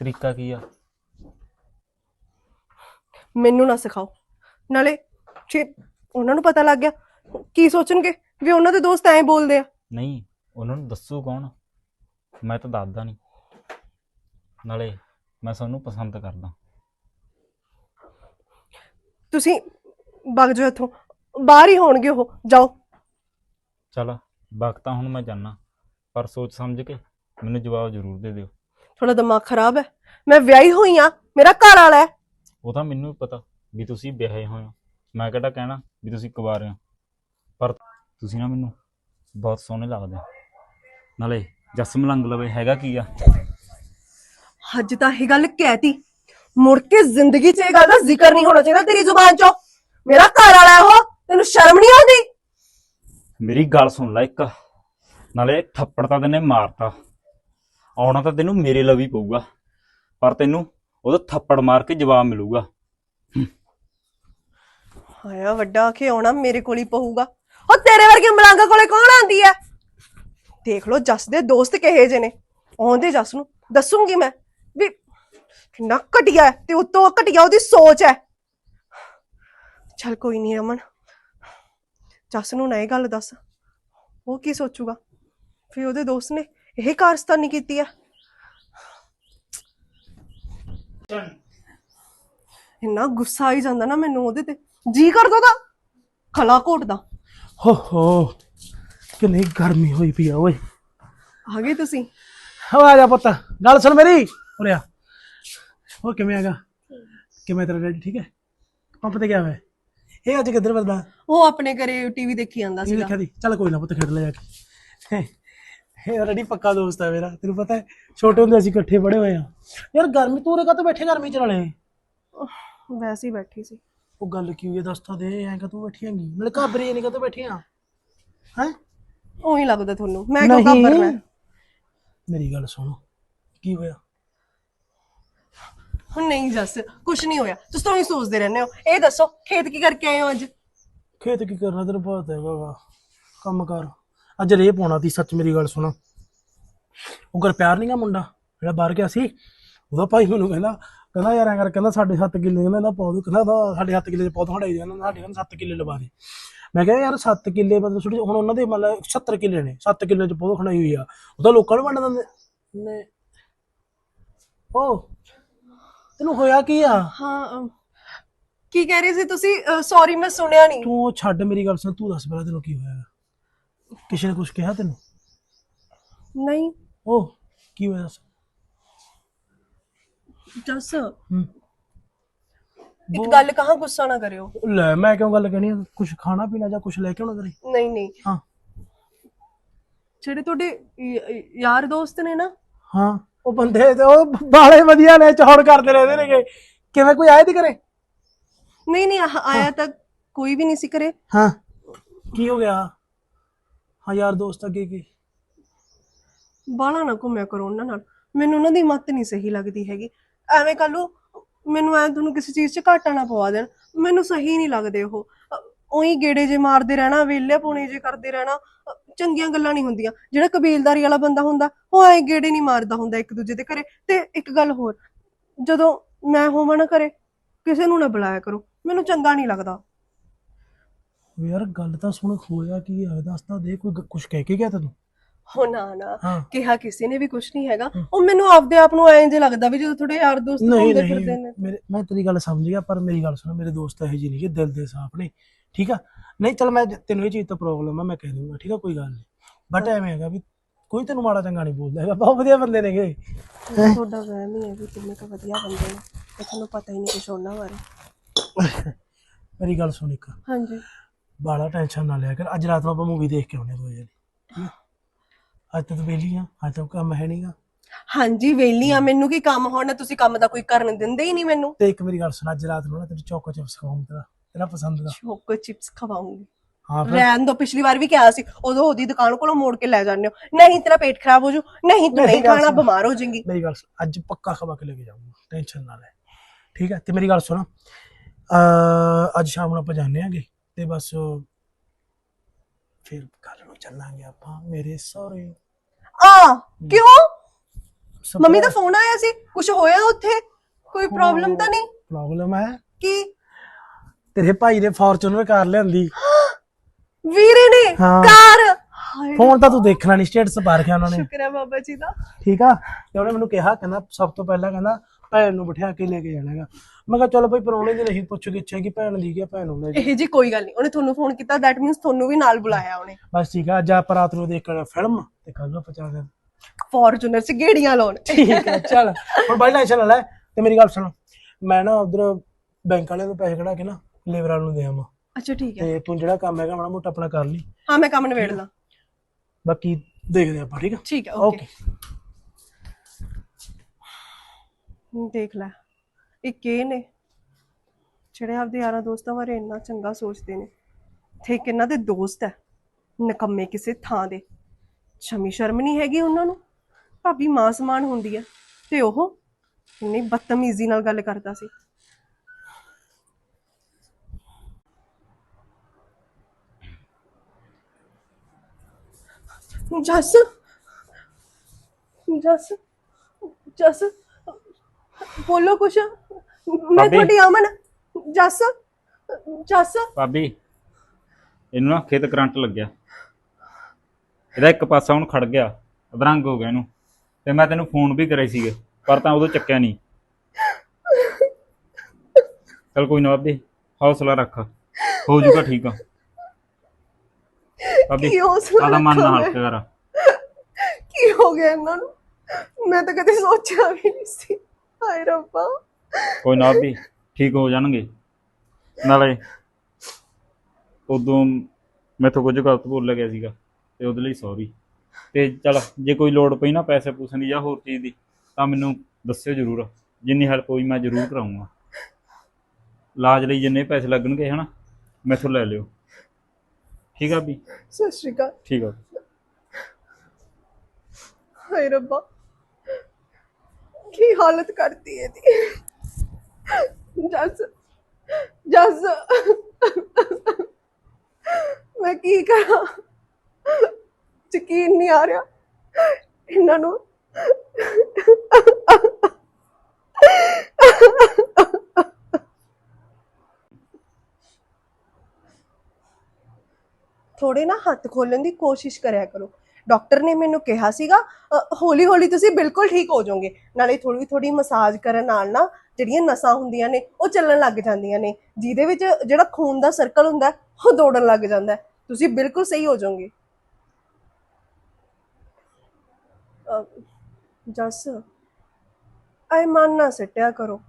S4: ਤਰੀਕਾ ਕੀ ਆ?
S2: ਮੈਨੂੰ ਨਾ ਸਿਖਾਓ। ਨਾਲੇ ਜੇ ਉਹਨਾਂ ਨੂੰ ਪਤਾ ਲੱਗ ਗਿਆ ਕੀ ਸੋਚਣਗੇ? ਵੀ ਉਹਨਾਂ ਦੇ ਦੋਸਤ ਐਂ ਬੋਲਦੇ ਆ।
S4: ਨਹੀਂ ਉਹਨਾਂ ਨੂੰ ਦੱਸੂ ਕੌਣ ਮੈਂ ਤਾਂ ਦੱਸਦਾ ਨਹੀਂ। ਨਾਲੇ ਮੈਂ ਤੁਹਾਨੂੰ ਪਸੰਦ ਕਰਦਾ।
S2: ਤੁਸੀਂ ਵਗ ਜਾਓ ਇੱਥੋਂ। ਬਾਹਰ ਹੀ ਹੋਣਗੇ ਉਹ। ਜਾਓ।
S4: ਚਲ ਵਕਤ ਹੁਣ ਮੈਂ ਜਾਣਾ ਪਰ ਸੋਚ ਸਮਝ ਕੇ ਮੈਨੂੰ ਜਵਾਬ ਜ਼ਰੂਰ ਦੇ ਦਿਓ।
S2: ਥੋੜਾ ਦਿਮਾਗ ਖਰਾਬ ਹੈ। ਮੈਂ ਵਿਆਹੀ ਹੋਈ ਆ ਮੇਰਾ ਘਰ ਵਾਲਾ ਹੈ।
S4: ਉਹ ਤਾਂ ਮੈਨੂੰ ਵੀ ਪਤਾ ਵੀ ਤੁਸੀਂ ਵਿਆਹੇ ਹੋਏ ਹੋ। ਮੈਂ ਕਿਹੜਾ ਕਹਿਣਾ ਵੀ ਤੁਸੀਂ ਕੁਵਾਰੇ ਹੋ। ਪਰ ਤੁਸੀਂ ਨਾ ਮੈਨੂੰ ਬਹੁਤ ਸੋਹਣੇ ਲੱਗਦੇ ਹੋ। ਨਾਲੇ ਜਸ ਮਲੰਗ ਲਵੇ ਹੈਗਾ ਕੀ ਆ?
S2: ਅੱਜ ਤਾਂ ਇਹ ਗੱਲ ਕਹਿਤੀ। ਮੁੜ ਕੇ ਜ਼ਿੰਦਗੀ 'ਚ ਇਹ ਗੱਲ ਦਾ ਜ਼ਿਕਰ ਨਹੀਂ ਹੋਣਾ ਚਾਹੀਦਾ ਤੇਰੀ ਜ਼ੁਬਾਨ 'ਚੋਂ। ਮੇਰਾ ਘਰ ਵਾਲਾ ਉਹ ਤੈਨੂੰ ਸ਼ਰਮ ਨਹੀਂ ਆਉਂਦੀ?
S4: ਮੇਰੀ ਗੱਲ ਸੁਣ ਲੈ ਇੱਕ। ਨਾਲੇ ਥੱਪੜ ਤਾਂ ਤੈਨੇ ਮਾਰਤਾ। ਆਉਣਾ ਤਾਂ ਤੈਨੂੰ ਮੇਰੇ ਲਵੀ ਪਊਗਾ। ਪਰ ਤੈਨੂੰ ਉਹਦਾ ਥੱਪੜ ਮਾਰ ਕੇ ਜਵਾਬ ਮਿਲੂਗਾ।
S2: ਹਾਇਆ ਵੱਡਾ ਕਿ ਆਉਣਾ ਮੇਰੇ ਕੋਲ ਹੀ ਪਊਗਾ। ਉਹ ਤੇਰੇ ਵਰਗੇ ਮਲੰਗਾ ਕੋਲੇ ਕੌਣ ਆਂਦੀ ਹੈ ਦੇਖ ਲਓ ਜੱਸ ਦੇ ਦੋਸਤ ਕਿਹੇ ਜੇ ਨੇ। ਆਉਂਦੇ ਜੱਸ ਨੂੰ ਦੱਸੂਗੀ ਮੈਂ। ਵੀ ਕਿੰਨਾ ਘਟਿਆ ਤੇ ਉਤੋਂ ਘਟਿਆ ਉਹਦੀ ਸੋਚ ਹੈ। ਚਲ ਕੋਈ ਨਹੀਂ ਅਮਨ ਜੱਸ ਨੂੰ ਨਾ ਇਹ ਗੱਲ ਦੱਸ ਉਹ ਕੀ ਸੋਚੂਗਾ? ਵੀ ਉਹਦੇ ਦੋਸਤ ਨੇ ਇਹ ਕਾਰਸਤਾਨੀ ਕੀਤੀ ਹੈ। ਇੰਨਾ ਗੁੱਸਾ ਆਈ ਜਾਂਦਾ ਨਾ ਮੈਨੂੰ ਉਹਦੇ ਤੇ। ਜੀ ਕਰਦਾ ਤਾਂ ਖਲਾ ਘੋਟਦਾ
S1: ਹੋ ਹੋ ਕਿੰਨੀ ਗਰਮੀ ਹੋਈ ਪਈ ਆ ਓਏ।
S2: ਆ ਗਏ ਤੁਸੀਂ?
S1: ਆ ਜਾ ਪੁੱਤ ਗੱਲ ਸੁਣ ਮੇਰੀ। ਉਰੇ ਆ। ਉਹ ਕਿਵੇਂ ਹੈਗਾ? ਕਿਵੇਂ ਤੇਰਾ ਡੈਡੀ ਠੀਕ ਹੈ? ਪੰਪ ਤੇ ਗਿਆ ਵੇ। ਇਹ ਅੱਜ ਕਿੱਧਰ ਬਦਲਾ
S2: ਉਹ ਆਪਣੇ ਘਰੇ ਟੀਵੀ ਦੇਖੀ ਜਾਂਦਾ
S1: ਇਹ
S2: ਸੀਗਾ।
S1: ਦੇਖਿਆ ਦੀ ਚੱਲ ਕੋਈ ਨਾ ਪੁੱਤ ਖੇਡ ਲੈ ਜਾ ਕੇ। ਇਹ ਰੈਡੀ ਪੱਕਾ ਦੋਸਤ ਹੈ ਮੇਰਾ। ਤੈਨੂੰ ਪਤਾ ਹੈ ਛੋਟੇ ਹੁੰਦੇ ਅਸੀਂ ਇਕੱਠੇ ਪੜ੍ਹੇ ਹੋਏ ਆ। ਯਾਰ ਗਰਮੀ ਤੂੰ ਉਰੇ ਕਾਹਤੋਂ ਬੈਠੇ ਗਰਮੀ ਚ ਨਾਲੇ?
S2: ਵੈਸੇ ਹੀ ਬੈਠੀ ਸੀ।
S1: ਉਹ ਗੱਲ ਕੀ ਹੋਈ ਹੈ ਦੱਸ ਤਾਂ ਦੇ ਐਂ ਕਾ ਤੂੰ ਬੈਠੀ ਹੈਂਗੀ? ਨਾਲੇ ਘਾਬਰੀ ਨਹੀਂ ਕਾਹਤੋਂ ਬੈਠੀ ਆ? ਹੈ?
S2: ਉਹੀ ਲੱਗਦਾ ਤੁਹਾਨੂੰ। ਮੈਂ ਕਿਉਂ ਘਾਬਰਨਾ ਹੈ?
S1: ਮੇਰੀ ਗੱਲ ਸੁਣ ਕੀ ਹੋਇਆ?
S2: ਹੁਣ ਨਹੀਂ ਜੱਸ ਕੁਝ ਨਹੀਂ ਹੋਇਆ। ਤੁਸੀਂ ਤਾਂ ਹੀ ਸੋਚਦੇ ਰਹਿੰਦੇ ਹੋ। ਇਹ ਦੱਸੋ ਖੇਤ ਕੀ ਕਰਕੇ ਆਏ ਹੋ ਅੱਜ?
S1: ਖੇਤ ਕੀ ਕਰਨਾ ਤੈਨੂੰ ਪਤਾ ਹੈਗਾ ਵਾ ਕੰਮ ਕਰ। ਅੱਜ ਰੇ ਪਾਉਣਾ ਤੀ ਸੱਚ ਮੇਰੀ ਗੱਲ ਸੁਣਾ। ਉਹ ਘਰ ਪਿਆਰ ਨਹੀਂਗਾ ਮੁੰਡਾ ਜਿਹੜਾ ਬਾਹਰ ਗਿਆ ਸੀ। ਉਹਦਾ ਭਾਈ ਮੈਨੂੰ ਕਹਿੰਦਾ ਕਹਿੰਦਾ ਯਾਰ ਐਂ ਕਰ ਕਹਿੰਦਾ ਸਾਡੇ 7 ਕਿੱਲੇ ਕਹਿੰਦਾ ਇਹਦਾ ਪੌਦ ਕਹਿੰਦਾ ਇਹਦਾ ਸਾਡੇ 7 ਕਿੱਲੇ ਦੇ ਪੌਦ ਹੜਾਈ ਜਾਣਾ ਸਾਡੇ ਕਹਿੰਦਾ 7 ਕਿੱਲੇ ਲਵਾ ਦੇ। ਮੈਂ ਕਿਹਾ ਯਾਰ 7 ਕਿੱਲੇ ਮਤਲਬ ਛੋਟੀ ਹੁਣ ਉਹਨਾਂ ਦੇ ਮਤਲਬ 70 ਕਿੱਲੇ ਨੇ 7 ਕਿੱਲੇ ਚ ਪੌਦ ਖੜਾਈ ਹੋਈ ਆ। ਉਹ ਤਾਂ ਲੋਕਾਂ ਨੂੰ ਵੰਡ ਦਿੰਦੇ। ਨੇ ਓ ਤੈਨੂੰ ਹੋਇਆ ਕੀ ਆ?
S2: ਹਾਂ ਅਮ, ਕੀ ਕਹਿ ਰਹੇ ਸੀ ਤੁਸੀਂ? ਸੌਰੀ ਮੈਂ ਸੁਣਿਆ ਨਹੀਂ।
S1: ਤੂੰ ਉਹ ਛੱਡ ਮੇਰੀ ਗੱਲ ਸੁਣ ਤੂੰ ਦੱਸ ਪਹਿਲਾਂ ਤੈਨੂੰ ਕੀ ਹੋਇਆ ਕਿਸੇ ਨੇ ਕੁਝ ਕਿਹਾ ਤੈਨੂੰ?
S2: ਨਹੀਂ।
S1: ਓ ਕੀ ਹੋਇਆ ਦੱਸ?
S2: ਜਸ
S1: ਹੂੰ।
S2: ਇੱਕ ਗੱਲ ਕਹਾਂ ਗੁੱਸਾ ਨਾ ਕਰਿਓ।
S1: ਲੈ ਮੈਂ ਕਿਉਂ ਗੱਲ ਕਹਿਣੀ ਕੁਝ ਖਾਣਾ ਪੀਣਾ ਜਾਂ ਕੁਝ ਲੈ ਕੇ ਆਉਣਾ ਕਰੇ
S2: ਨਹੀਂ ਨਹੀਂ।
S1: ਹਾਂ।
S2: ਜਿਹੜੇ ਤੁਹਾਡੇ ਯਾਰ ਦੋਸਤ ਨੇ ਨਾ
S1: ਹਾਂ। ਉਹ ਬੰਦੇ ਤੇ ਉਹ ਬਾਲੇ ਵਧੀਆ ਨੇ ਚੌੜ ਕਰਦੇ ਰਹਿੰਦੇ ਨੇਗੇ। ਕਿਵੇਂ ਕੋਈ ਆਏ ਤੇ ਕਰੇ
S2: ਨਹੀਂ ਨਹੀਂ ਆਹ ਆਇਆ ਤਾਂ ਕੋਈ ਵੀ ਨਹੀਂ ਸੀ ਕਰੇ
S1: ਹਾਂ। ਕੀ ਹੋ ਗਿਆ? ਹਾਂ ਯਾਰ ਦੋਸਤ ਅੱਗੇ ਕੀ?
S2: ਬਾਲਾ ਨਾ ਘੁੰਮਿਆ ਕਰੋ ਉਹਨਾਂ ਨਾਲ। ਮੈਨੂੰ ਉਹਨਾਂ ਦੀ ਮੱਤ ਨਹੀਂ ਸਹੀ ਲੱਗਦੀ ਹੈਗੀ। ਐਵੇਂ ਕੱਲ ਨੂੰ ਮੈਨੂੰ ਐ ਤੁਹਾਨੂੰ ਕਿਸੇ ਚੀਜ਼ 'ਚ ਘਾਟਾ ਨਾ ਪਵਾ ਦੇਣ। ਮੈਨੂੰ ਸਹੀ ਨਹੀਂ ਲੱਗਦੇ ਉਹ। ਉਹੀ ਗੇੜੇ ਜੇ ਮਾਰਦੇ ਰਹਿਣਾ ਵੇਲੇ ਪੁਣੇ ਜੇ ਕਰਦੇ ਰਹਿਣਾ। ਅ, ਚੰਗੀਆਂ ਗੱਲਾਂ ਨਹੀਂ ਹੁੰਦੀਆਂ। ਜਿਹੜਾ ਕਬੀਲਦਾਰੀ ਵਾਲਾ ਬੰਦਾ ਹੁੰਦਾ ਉਹ ਐ ਗੇੜੇ ਨਹੀਂ ਮਾਰਦਾ ਹੁੰਦਾ ਇੱਕ ਦੂਜੇ ਦੇ ਘਰੇ। ਤੇ ਇੱਕ ਗੱਲ ਹੋਰ ਜਦੋਂ ਮੈਂ ਹੋਵਾਂ ਨਾ ਘਰੇ ਕਿਸੇ ਨੂੰ ਨਾ ਬੁਲਾਇਆ ਕਰੋ। ਮੈਨੂੰ ਚੰਗਾ ਨਹੀਂ ਲੱਗਦਾ।
S1: ਯਾਰ ਗੱਲ ਤਾਂ ਸੁਣ ਹੋਇਆ ਕੀ ਆ? ਦੱਸ ਤਾਂ ਦੇ ਕੋਈ ਕੁਝ ਕਹਿ ਕੇ ਗਿਆ ਤੈਨੂੰ?
S2: ਹੋ ਨਾ ਨਾ।
S1: ਹਾਂ।
S2: ਕਿਹਾ ਕਿਸੇ ਨੇ ਵੀ ਕੁਝ ਨਹੀਂ ਹੈਗਾ। ਉਹ ਮੈਨੂੰ ਆਪਦੇ ਆਪ ਨੂੰ ਐਂ ਜੇ ਲੱਗਦਾ ਵੀ ਜਦੋਂ ਥੋੜੇ ਯਾਰ ਦੋਸਤ ਹੁੰਦੇ ਫਿਰਦੇ ਨੇ।
S1: ਮੈਂ ਤੇਰੀ ਗੱਲ ਸਮਝ ਗਿਆ ਪਰ ਮੇਰੀ ਗੱਲ ਸੁਣ ਮੇਰੇ ਦੋਸਤ ਇਹੋ ਜਿਹੇ ਨਹੀਂ ਕਿ ਦਿਲ ਦੇ ਸਾਫ਼ ਨੇ। ਠੀਕ ਆ? ਨਹੀਂ ਚਲ ਮੈਂ ਤੈਨੂੰ ਇਹ ਚੀਜ਼ ਤੋਂ ਪ੍ਰੋਬਲਮ ਆ ਮੈਂ ਕਹਿ ਦੂੰਗਾ ਠੀਕ ਆ? ਕੋਈ ਗੱਲ ਨਹੀਂ। ਬਟ ਐਵੇਂ ਹੈਗਾ ਵੀ ਕੋਈ ਤੈਨੂੰ ਮਾੜਾ ਚੰਗਾ ਨਹੀਂ ਬੋਲਦਾ ਹੈਗਾ ਬਹੁਤ ਵਧੀਆ ਬੰਦੇ ਨੇਗੇ।
S2: ਤੁਹਾਡਾ ਵਹਿਮ ਹੀ ਹੈ ਵੀ ਕਿੰਨੇ ਕੁ ਵਧੀਆ ਬੰਦੇ ਨੇ ਤੇ ਤੁਹਾਨੂੰ ਪਤਾ ਹੀ ਨਹੀਂ ਕੁਛ ਉਹਨਾਂ ਬਾਰੇ।
S1: ਮੇਰੀ ਗੱਲ ਸੁਣ ਇੱਕ।
S2: ਹਾਂਜੀ।
S1: ਬਾਲਾ ਟੈਨਸ਼ਨ ਨਾ ਲਿਆ ਕਰ ਅੱਜ ਰਾਤ ਨੂੰ ਆਪਾਂ ਮੂਵੀ ਦੇਖ ਕੇ ਆਉਣੇ ਦੋ ਜਣੇ। ਠੀਕ ਆ? ਅੱਜ ਤਾਂ ਤੂੰ ਵਿਹਲੀ ਆ ਅੱਜ ਤਾਂ ਕੰਮ ਹੈ ਨਹੀਂਗਾ।
S2: ਹਾਂਜੀ ਵੇਲੀ ਆ ਮੈਨੂੰ ਕੀ ਕੰਮ ਹੋਣਾ? ਤੁਸੀਂ ਕੰਮ ਦਾ ਕੋਈ ਕਰਨ ਦਿੰਦੇ ਹੀ ਨਹੀਂ ਮੈਨੂੰ।
S1: ਤੇ ਇੱਕ ਮੇਰੀ ਗੱਲ ਸੁਣ ਅੱਜ ਰਾਤ ਨੂੰ ਨਾ ਤੇਰੀ ਚੋਕੋ ਚਿਪਸ ਖਾਵਾਂ ਤੇਰਾ ਪਸੰਦ ਦਾ।
S2: Choco chips ਖਵਾਉਂਗੀ।
S1: ਹਾਂ ਫਿਰ?
S2: ਰਹਿਣ ਦੋ ਪਿਛਲੀ ਵਾਰ ਵੀ ਕਿਹਾ ਸੀ ਉਦੋਂ ਉਹਦੀ ਦੁਕਾਨ ਕੋਲੋਂ ਮੋੜ ਕੇ ਲੈ ਜਾਂਦੇ ਹੋ। ਨਹੀਂ ਤੇਰਾ ਪੇਟ ਖਰਾਬ ਹੋ ਜੂ। ਨਹੀਂ ਤੂੰ
S1: ਮੇਰੀ
S2: ਨਹੀਂ
S1: ਗੱਲ
S2: ਖਾਣਾ
S1: ਸੁਣ।
S2: ਬਿਮਾਰ ਹੋ ਜਾਏਗੀ।
S1: ਮੇਰੀ ਗੱਲ ਸੁਣ। ਅੱਜ ਪੱਕਾ ਖਵਾ ਕੇ ਲੈ ਕੇ ਜਾਊਂਗਾ। ਟੈਨਸ਼ਨ ਨਾ ਲੈ। ਠੀਕ ਹੈ? ਤੇ ਮੇਰੀ ਗੱਲ ਸੁਣ। ਅ ਅੱਜ ਸ਼ਾਮ ਨੂੰ ਆਪਾਂ ਜਾਂਦੇ ਆਂਗੇ ਤੇ ਬਸ ਫਿਰ ਕੱਲ ਨੂੰ ਚੱਲਾਂਗੇ ਆਪਾਂ ਮੇਰੇ ਸਹੁਰੇ।
S2: ਆ ਕਿਉਂ? ਮੰਮੀ ਦਾ ਫੋਨ ਆਇਆ ਸੀ। ਕੁਝ ਹੋਇਆ ਉੱਥੇ? ਕੋਈ ਪ੍ਰੋਬਲਮ ਤਾਂ ਨਹੀਂ?
S1: ਪ੍ਰੋਬਲਮ ਹੈ।
S2: ਕੀ?
S1: ਤੇਰੇ ਭਾਈ ਨੇ ਫੋਰਚੂਨਰ ਕਾਰ ਲਿਆਂਦੀ।
S2: ਵੀਰੇ ਨੇ
S1: ਹਾਂ।
S2: ਕਾਰ? ਹਾਏ
S1: ਫੋਨ ਤਾਂ ਤੂੰ ਦੇਖਣਾ ਨਹੀਂ ਸਟੇਟਸ ਪਾ ਰੱਖਿਆ ਉਹਨਾਂ ਨੇ।
S2: ਸ਼ੁਕਰ ਹੈ ਬਾਬਾ ਜੀ ਦਾ।
S1: ਠੀਕ ਆ? ਤੇ ਉਹਨੇ ਮੈਨੂੰ ਕਿਹਾ ਕਹਿੰਦਾ ਸਭ ਤੋਂ ਪਹਿਲਾਂ ਕਹਿੰਦਾ ਭੈਣ ਨੂੰ ਬਿਠਾ ਕੇ ਲੈ ਕੇ ਜਾਣਾਗਾ ਮੈਂ ਕਿਹਾ ਚਲੋ ਭਾਈ ਪਰੋਣੇ ਦੀ ਨਹੀਂ ਪੁੱਛ ਇੱਛਾ ਕਿ ਭੈਣ ਦੀ ਗਿਆ ਭੈਣ ਨੂੰ ਲੈ ਜਾ
S2: ਇਹ ਜੀ ਕੋਈ ਗੱਲ ਨਹੀਂ। ਉਹਨੇ ਤੁਹਾਨੂੰ ਫੋਨ ਕੀਤਾ ਦੈਟ ਮੀਨਸ ਤੁਹਾਨੂੰ ਵੀ ਨਾਲ ਬੁਲਾਇਆ ਉਹਨੇ।
S1: ਬਸ ਠੀਕ ਆ ਅੱਜ ਆਪਾਂ ਰਾਤ ਨੂੰ ਦੇਖਣਾ ਫਿਲਮ ਤੇ ਕੱਲ ਨੂੰ ਪਹੁੰਚਾ ਦੇ
S2: ਫੋਰਚੂਨਰ ਚ ਗੇੜੀਆਂ ਲਾਉਣ।
S1: ਠੀਕ ਹੈ ਚੱਲ। ਹੁਣ ਬਾਈ ਟੈਨਸ਼ਨ ਨਾ ਲੈ ਤੇ ਮੇਰੀ ਗੱਲ ਸੁਣ। ਮੈਂ ਨਾ ਉਧਰ ਬੈਂਕ ਵਾਲਿਆਂ ਨੂੰ ਪੈਸੇ ਕਢਾ ਕੇ ਨਾ ਲੇਬਰਾਂ ਨੂੰ ਦੇ ਆਵਾਂ।
S2: ਅੱਛਾ ਠੀਕ ਹੈ।
S1: ਤੇ ਤੂੰ ਜਿਹੜਾ ਕੰਮ ਹੈਗਾ ਮਾੜਾ ਮੋਟਾ ਆਪਣਾ ਕਰ ਲਈ।
S2: ਹਾਂ ਮੈਂ ਕੰਮ ਨਿਬੇੜ ਲਾਂ।
S1: ਬਾਕੀ ਦੇਖਦੇ ਆਪਾਂ ਠੀਕ ਆ?
S2: ਠੀਕ ਹੈ ਓਕੇ। ਦੇਖ ਲੈ। ਇਹ ਕੀ ਨੇ ਜਿਹੜੇ ਆਪਦੇ ਯਾਰਾਂ ਦੋਸਤਾਂ ਬਾਰੇ ਇੰਨਾ ਚੰਗਾ ਸੋਚਦੇ ਨੇ। ਤੇ ਇੱਕ ਇਹਨਾਂ ਦੇ ਦੋਸਤ ਹੈ ਨਕੰਮੇ ਕਿਸੇ ਥਾਂ ਦੇ। ਸ਼ਮੀ ਸ਼ਰਮ ਨਹੀਂ ਹੈਗੀ ਉਹਨਾਂ ਨੂੰ? ਭਾਬੀ ਮਾਂ ਸਮਾਨ ਹੁੰਦੀ ਹੈ। ਤੇ ਉਹ ਇੰਨੀ ਬਦਤਮੀਜ਼ੀ ਨਾਲ ਗੱਲ ਕਰਦਾ ਸੀ। ਜਸ। ਜਸ। ਜਸ। ਬੋਲੋ ਕੁਛ। ਮੈਂ
S4: ਭਾਬੀ।
S2: ਤੁਹਾਡੀ ਅਮਨ। ਜਸ। ਜਸ।
S4: ਭਾਬੀ ਇਹਨੂੰ ਨਾ ਖੇਤ ਕਰੰਟ ਲੱਗਿਆ। ਇਹਦਾ ਇੱਕ ਪਾਸਾ ਹੁਣ ਖੜ ਗਿਆ। ਅਧਰੰਗ ਹੋ ਗਿਆ ਇਹਨੂੰ। ਤੇ ਮੈਂ ਤੈਨੂੰ ਫੋਨ ਵੀ ਕਰੇ ਸੀਗੇ ਪਰ ਤਾਂ ਉਦੋਂ ਚੱਕਿਆ ਨਹੀਂ। ਚਲ ਕੋਈ ਨਾ ਭਾਬੀ ਹੌਸਲਾ ਰੱਖ। ਹੋ ਜਾਊਗਾ ਠੀਕ ਆ। ਭਾਬੀ
S2: ਕੀ ਹੌਸਲਾ
S4: ਆਦਾ ਮਨ ਨਾ ਹਲਕਾ ਕਰ।
S2: ਕੀ ਹੋ ਗਿਆ ਇਹਨਾਂ ਨੂੰ? ਮੈਂ ਤਾਂ ਕਦੇ ਸੋਚਿਆ ਵੀ ਨਹੀਂ ਸੀ। ਹਾਏ ਰੱਬਾ।
S4: ਕੋਈ ਨਾ ਭਾਬੀ ਠੀਕ ਹੋ ਜਾਣਗੇ। ਨਾਲੇ ਉਦੋਂ ਮੈਥੋਂ ਕੁਝ ਗਲਤ ਬੋਲਿਆ ਗਿਆ ਸੀਗਾ ਤੇ ਉਹਦੇ ਲਈ ਸੌਰੀ ਤੇ ਚਲ ਜੇ ਕੋਈ ਲੋੜ ਪਈ ਨਾ ਪੈਸੇ ਪੂਸਣ ਦੀ ਜਾਂ ਹੋਰ ਚੀਜ਼ ਦੀ ਤਾਂ ਮੈਨੂੰ ਦੱਸਿਓ ਜ਼ਰੂਰ। ਜਿੰਨੀ ਹੈਲਪ ਹੋਈ ਮੈਂ ਜ਼ਰੂਰ ਕਰਾਉਂਗਾ ਇਲਾਜ ਲਈ ਜਿੰਨੇ ਪੈਸੇ ਲੱਗਣਗੇ ਹਨਾ ਮੈਥੋਂ ਲੈ ਲਿਓ। ਠੀਕ ਆ ਵੀ
S2: ਸਤਿ ਸ਼੍ਰੀ ਅਕਾਲ।
S4: ਠੀਕ ਆ।
S2: ਹਾਏ ਰੱਬਾ ਕੀ ਹਾਲਤ ਕਰਤੀ ਇਹਦੀ? ਜਸ ਜਸ। ਮੈਂ ਕੀ ਕਰਾਂ? ਯਕੀਨ ਨਹੀਂ ਆ ਰਿਹਾ। ਇਹਨਾਂ ਨੂੰ ਥੋੜੇ ਨਾ ਹੱਥ ਖੋਲਣ ਦੀ ਕੋਸ਼ਿਸ਼ ਕਰਿਆ ਕਰੋ। ਡਾਕਟਰ ਨੇ ਮੈਨੂੰ ਕਿਹਾ ਸੀਗਾ ਹੌਲੀ ਹੌਲੀ ਤੁਸੀਂ ਬਿਲਕੁਲ ਠੀਕ ਹੋ ਜਾਓਗੇ। ਨਾਲੇ ਥੋੜੀ ਥੋੜੀ ਮਸਾਜ ਕਰਨ ਨਾਲ ਨਾ ਜਿਹੜੀਆਂ ਨਸਾਂ ਹੁੰਦੀਆਂ ਨੇ, ਉਹ ਚੱਲਣ ਲੱਗ ਜਾਂਦੀਆਂ ਨੇ। ਜਿਹਦੇ ਵਿੱਚ ਜਿਹੜਾ ਖੂਨ ਦਾ ਸਰਕਲ ਹੁੰਦਾ, ਉਹ ਦੌੜਨ ਲੱਗ ਜਾਂਦਾ ਤੁਸੀਂ ਬਿਲਕੁਲ ਸਹੀ ਹੋ ਜਾਓਗੇ। ਜਸ, ਐ ਮਨ ਨਾ ਸੱਟਿਆ ਕਰੋ।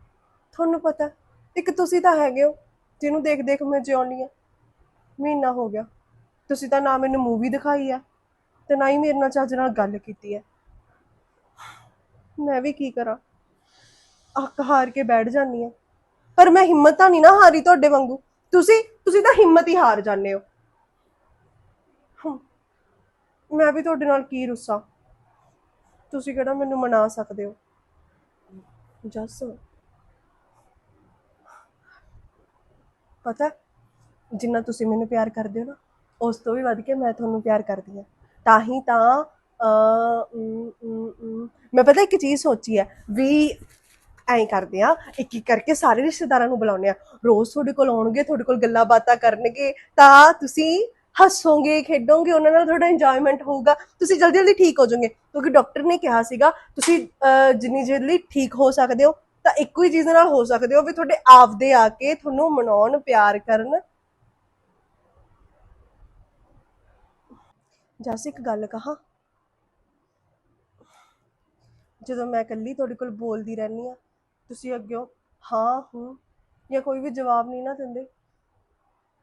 S2: ਤੁਹਾਨੂੰ ਪਤਾ, ਇੱਕ ਤੁਸੀਂ ਤਾਂ ਹੈਗੇ ਹੋ, ਜਿਹਨੂੰ ਦੇਖ ਦੇਖ ਮੈਂ ਜਿਉਣੀ ਆ ਮਹੀਨਾ ਹੋ ਗਿਆ। ਤੁਸੀਂ ਤਾਂ ਨਾ ਮੈਨੂੰ ਮੂਵੀ ਦਿਖਾਈ ਆ ਤੇ ਨਾ ਹੀ ਮੇਰੇ ਨਾਲ ਚੱਜ ਨਾਲ ਗੱਲ ਕੀਤੀ ਹੈ ਮੈਂ ਵੀ ਕੀ ਕਰਾਂ? ਅੱਕ ਹਾਰ ਕੇ ਬੈਠ ਜਾਂਦੀ ਆ। ਪਰ ਮੈਂ ਹਿੰਮਤ ਤਾਂ ਨਹੀਂ ਨਾ ਹਾਰੀ ਤੁਹਾਡੇ ਵਾਂਗੂ। ਤੁਸੀਂ ਤੁਸੀਂ ਤਾਂ ਹਿੰਮਤ ਹੀ ਹਾਰ ਜਾਂਦੇ ਹੋ। ਮੈਂ ਵੀ ਤੁਹਾਡੇ ਨਾਲ ਕੀ ਰੁੱਸਾਂ? ਤੁਸੀਂ ਕਿਹੜਾ ਮੈਨੂੰ ਮਨਾ ਸਕਦੇ ਹੋ? ਜੱਸ। ਪਤਾ, ਜਿੰਨਾ ਤੁਸੀਂ ਮੈਨੂੰ ਪਿਆਰ ਕਰਦੇ ਹੋ ਨਾ ਉਸ ਤੋਂ ਵੀ ਵੱਧ ਕੇ ਮੈਂ ਤੁਹਾਨੂੰ ਪਿਆਰ ਕਰਦੀ ਹਾਂ। ਤਾਂ ਹੀ ਤਾਂ ਮੈਂ ਪਤਾ ਇੱਕ ਚੀਜ਼ ਸੋਚੀ ਹੈ, ਵੀ ਐਂ ਕਰਦੇ ਆ ਇੱਕ ਇੱਕ ਕਰਕੇ ਸਾਰੇ ਰਿਸ਼ਤੇਦਾਰਾਂ ਨੂੰ ਬੁਲਾਉਂਦੇ ਆ ਰੋਜ਼ ਤੁਹਾਡੇ ਕੋਲ ਆਉਣਗੇ, ਤੁਹਾਡੇ ਕੋਲ ਗੱਲਾਂ ਬਾਤਾਂ ਕਰਨਗੇ, ਤਾਂ ਤੁਸੀਂ ਹੱਸੋਗੇ, ਖੇਡੋਗੇ, ਉਹਨਾਂ ਨਾਲ ਤੁਹਾਡਾ ਇੰਜੋਇਮੈਂਟ ਹੋਊਗਾ, ਤੁਸੀਂ ਜਲਦੀ ਜਲਦੀ ਠੀਕ ਹੋ ਜਾਓਗੇ। ਕਿਉਂਕਿ ਡਾਕਟਰ ਨੇ ਕਿਹਾ ਸੀਗਾ, ਤੁਸੀਂ ਜਿੰਨੀ ਜਲਦੀ ਠੀਕ ਹੋ ਸਕਦੇ ਹੋ, ਤਾਂ ਇੱਕੋ ਹੀ ਚੀਜ਼ ਨਾਲ ਹੋ ਸਕਦੇ ਹੋ, ਵੀ ਤੁਹਾਡੇ ਆਪਦੇ ਆ ਕੇ ਤੁਹਾਨੂੰ ਮਨਾਉਣ, ਪਿਆਰ ਕਰਨ ਜੈਸੇ, ਇੱਕ ਗੱਲ ਕਹਾ? ਜਦੋਂ ਮੈਂ ਇਕੱਲੀ ਤੁਹਾਡੇ ਕੋਲ ਬੋਲਦੀ ਰਹਿੰਦੀ ਆ ਤੁਸੀਂ ਅੱਗਿਓਂ ਹਾਂ, ਹੂੰ ਜਾਂ ਕੋਈ ਵੀ ਜਵਾਬ ਨਹੀਂ ਨਾ ਦਿੰਦੇ,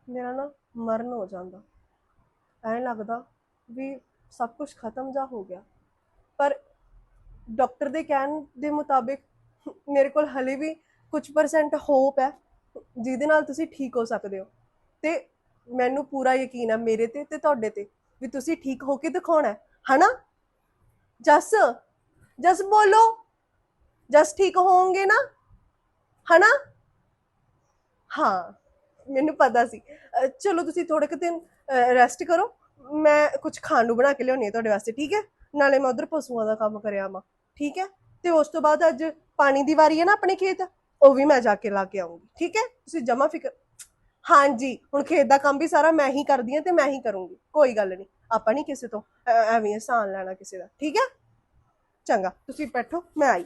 S2: ਮੇਰਾ ਨਾ ਮਰਨ ਹੋ ਜਾਂਦਾ। ਐਂ ਲੱਗਦਾ ਵੀ ਸਭ ਕੁਝ ਖਤਮ ਜਾ ਹੋ ਗਿਆ। ਪਰ ਡਾਕਟਰ ਦੇ ਕਹਿਣ ਦੇ ਮੁਤਾਬਿਕ ਮੇਰੇ ਕੋਲ ਹਲੇ ਵੀ ਕੁਝ ਪਰਸੈਂਟ ਹੋਪ ਹੈ, ਜਿਹਦੇ ਨਾਲ ਤੁਸੀਂ ਠੀਕ ਹੋ ਸਕਦੇ ਹੋ। ਤੇ ਮੈਨੂੰ ਪੂਰਾ ਯਕੀਨ ਹੈ ਮੇਰੇ ਤੇ ਤੇ ਤੁਹਾਡੇ ਤੇ। ਵੀ ਤੁਸੀਂ ਠੀਕ ਹੋ ਕੇ ਦਿਖਾਉਣਾ ਹੈ, ਹਨਾ? ਜਸ ਜਸ ਬੋਲੋ। ਜਸ ਠੀਕ ਹੋਵੋਗੇ ਨਾ? ਹਨਾ? ਹਾਂ, ਮੈਨੂੰ ਪਤਾ ਸੀ। ਚਲੋ ਤੁਸੀਂ ਥੋੜੇ ਕੁ ਦਿਨ ਰੈਸਟ ਕਰੋ। ਮੈਂ ਕੁਝ ਖਾਣ ਨੂੰ ਬਣਾ ਕੇ ਲਿਆਉਣੀ ਹੈ ਤੁਹਾਡੇ ਵਾਸਤੇ, ਠੀਕ ਹੈ? ਨਾਲੇ ਮੈਂ ਉਧਰ ਪਸ਼ੂਆਂ ਦਾ ਕੰਮ ਕਰਿਆ ਮਾ ਠੀਕ ਹੈ? ਤੇ ਉਸ ਤੋਂ ਬਾਅਦ ਅੱਜ ਪਾਣੀ ਦੀ ਵਾਰੀ ਹੈ ਨਾ ਆਪਣੇ ਖੇਤ? ਉਹ ਵੀ ਮੈਂ ਜਾ ਕੇ ਲਾ ਕੇ ਆਉਂਗੀ, ਠੀਕ ਹੈ? ਤੁਸੀਂ ਜਮਾ ਫਿਕਰ ਹਾਂਜੀ, ਹੁਣ ਖੇਤ ਦਾ ਕੰਮ ਵੀ ਸਾਰਾ ਮੈਂ ਹੀ ਕਰਦੀ ਹਾਂ ਤੇ ਮੈਂ ਹੀ ਕਰੂੰਗੀ, ਕੋਈ ਗੱਲ ਨਹੀਂ, ਆਪਾਂ ਨਹੀਂ ਕਿਸੇ ਤੋਂ, ਐ- ਐਵੇਂ ਆਸਾਨ ਲੈਣਾ ਕਿਸੇ ਦਾ, ਠੀਕ ਹੈ ਚੰਗਾ, ਤੁਸੀਂ ਬੈਠੋ, ਮੈਂ ਆਈ।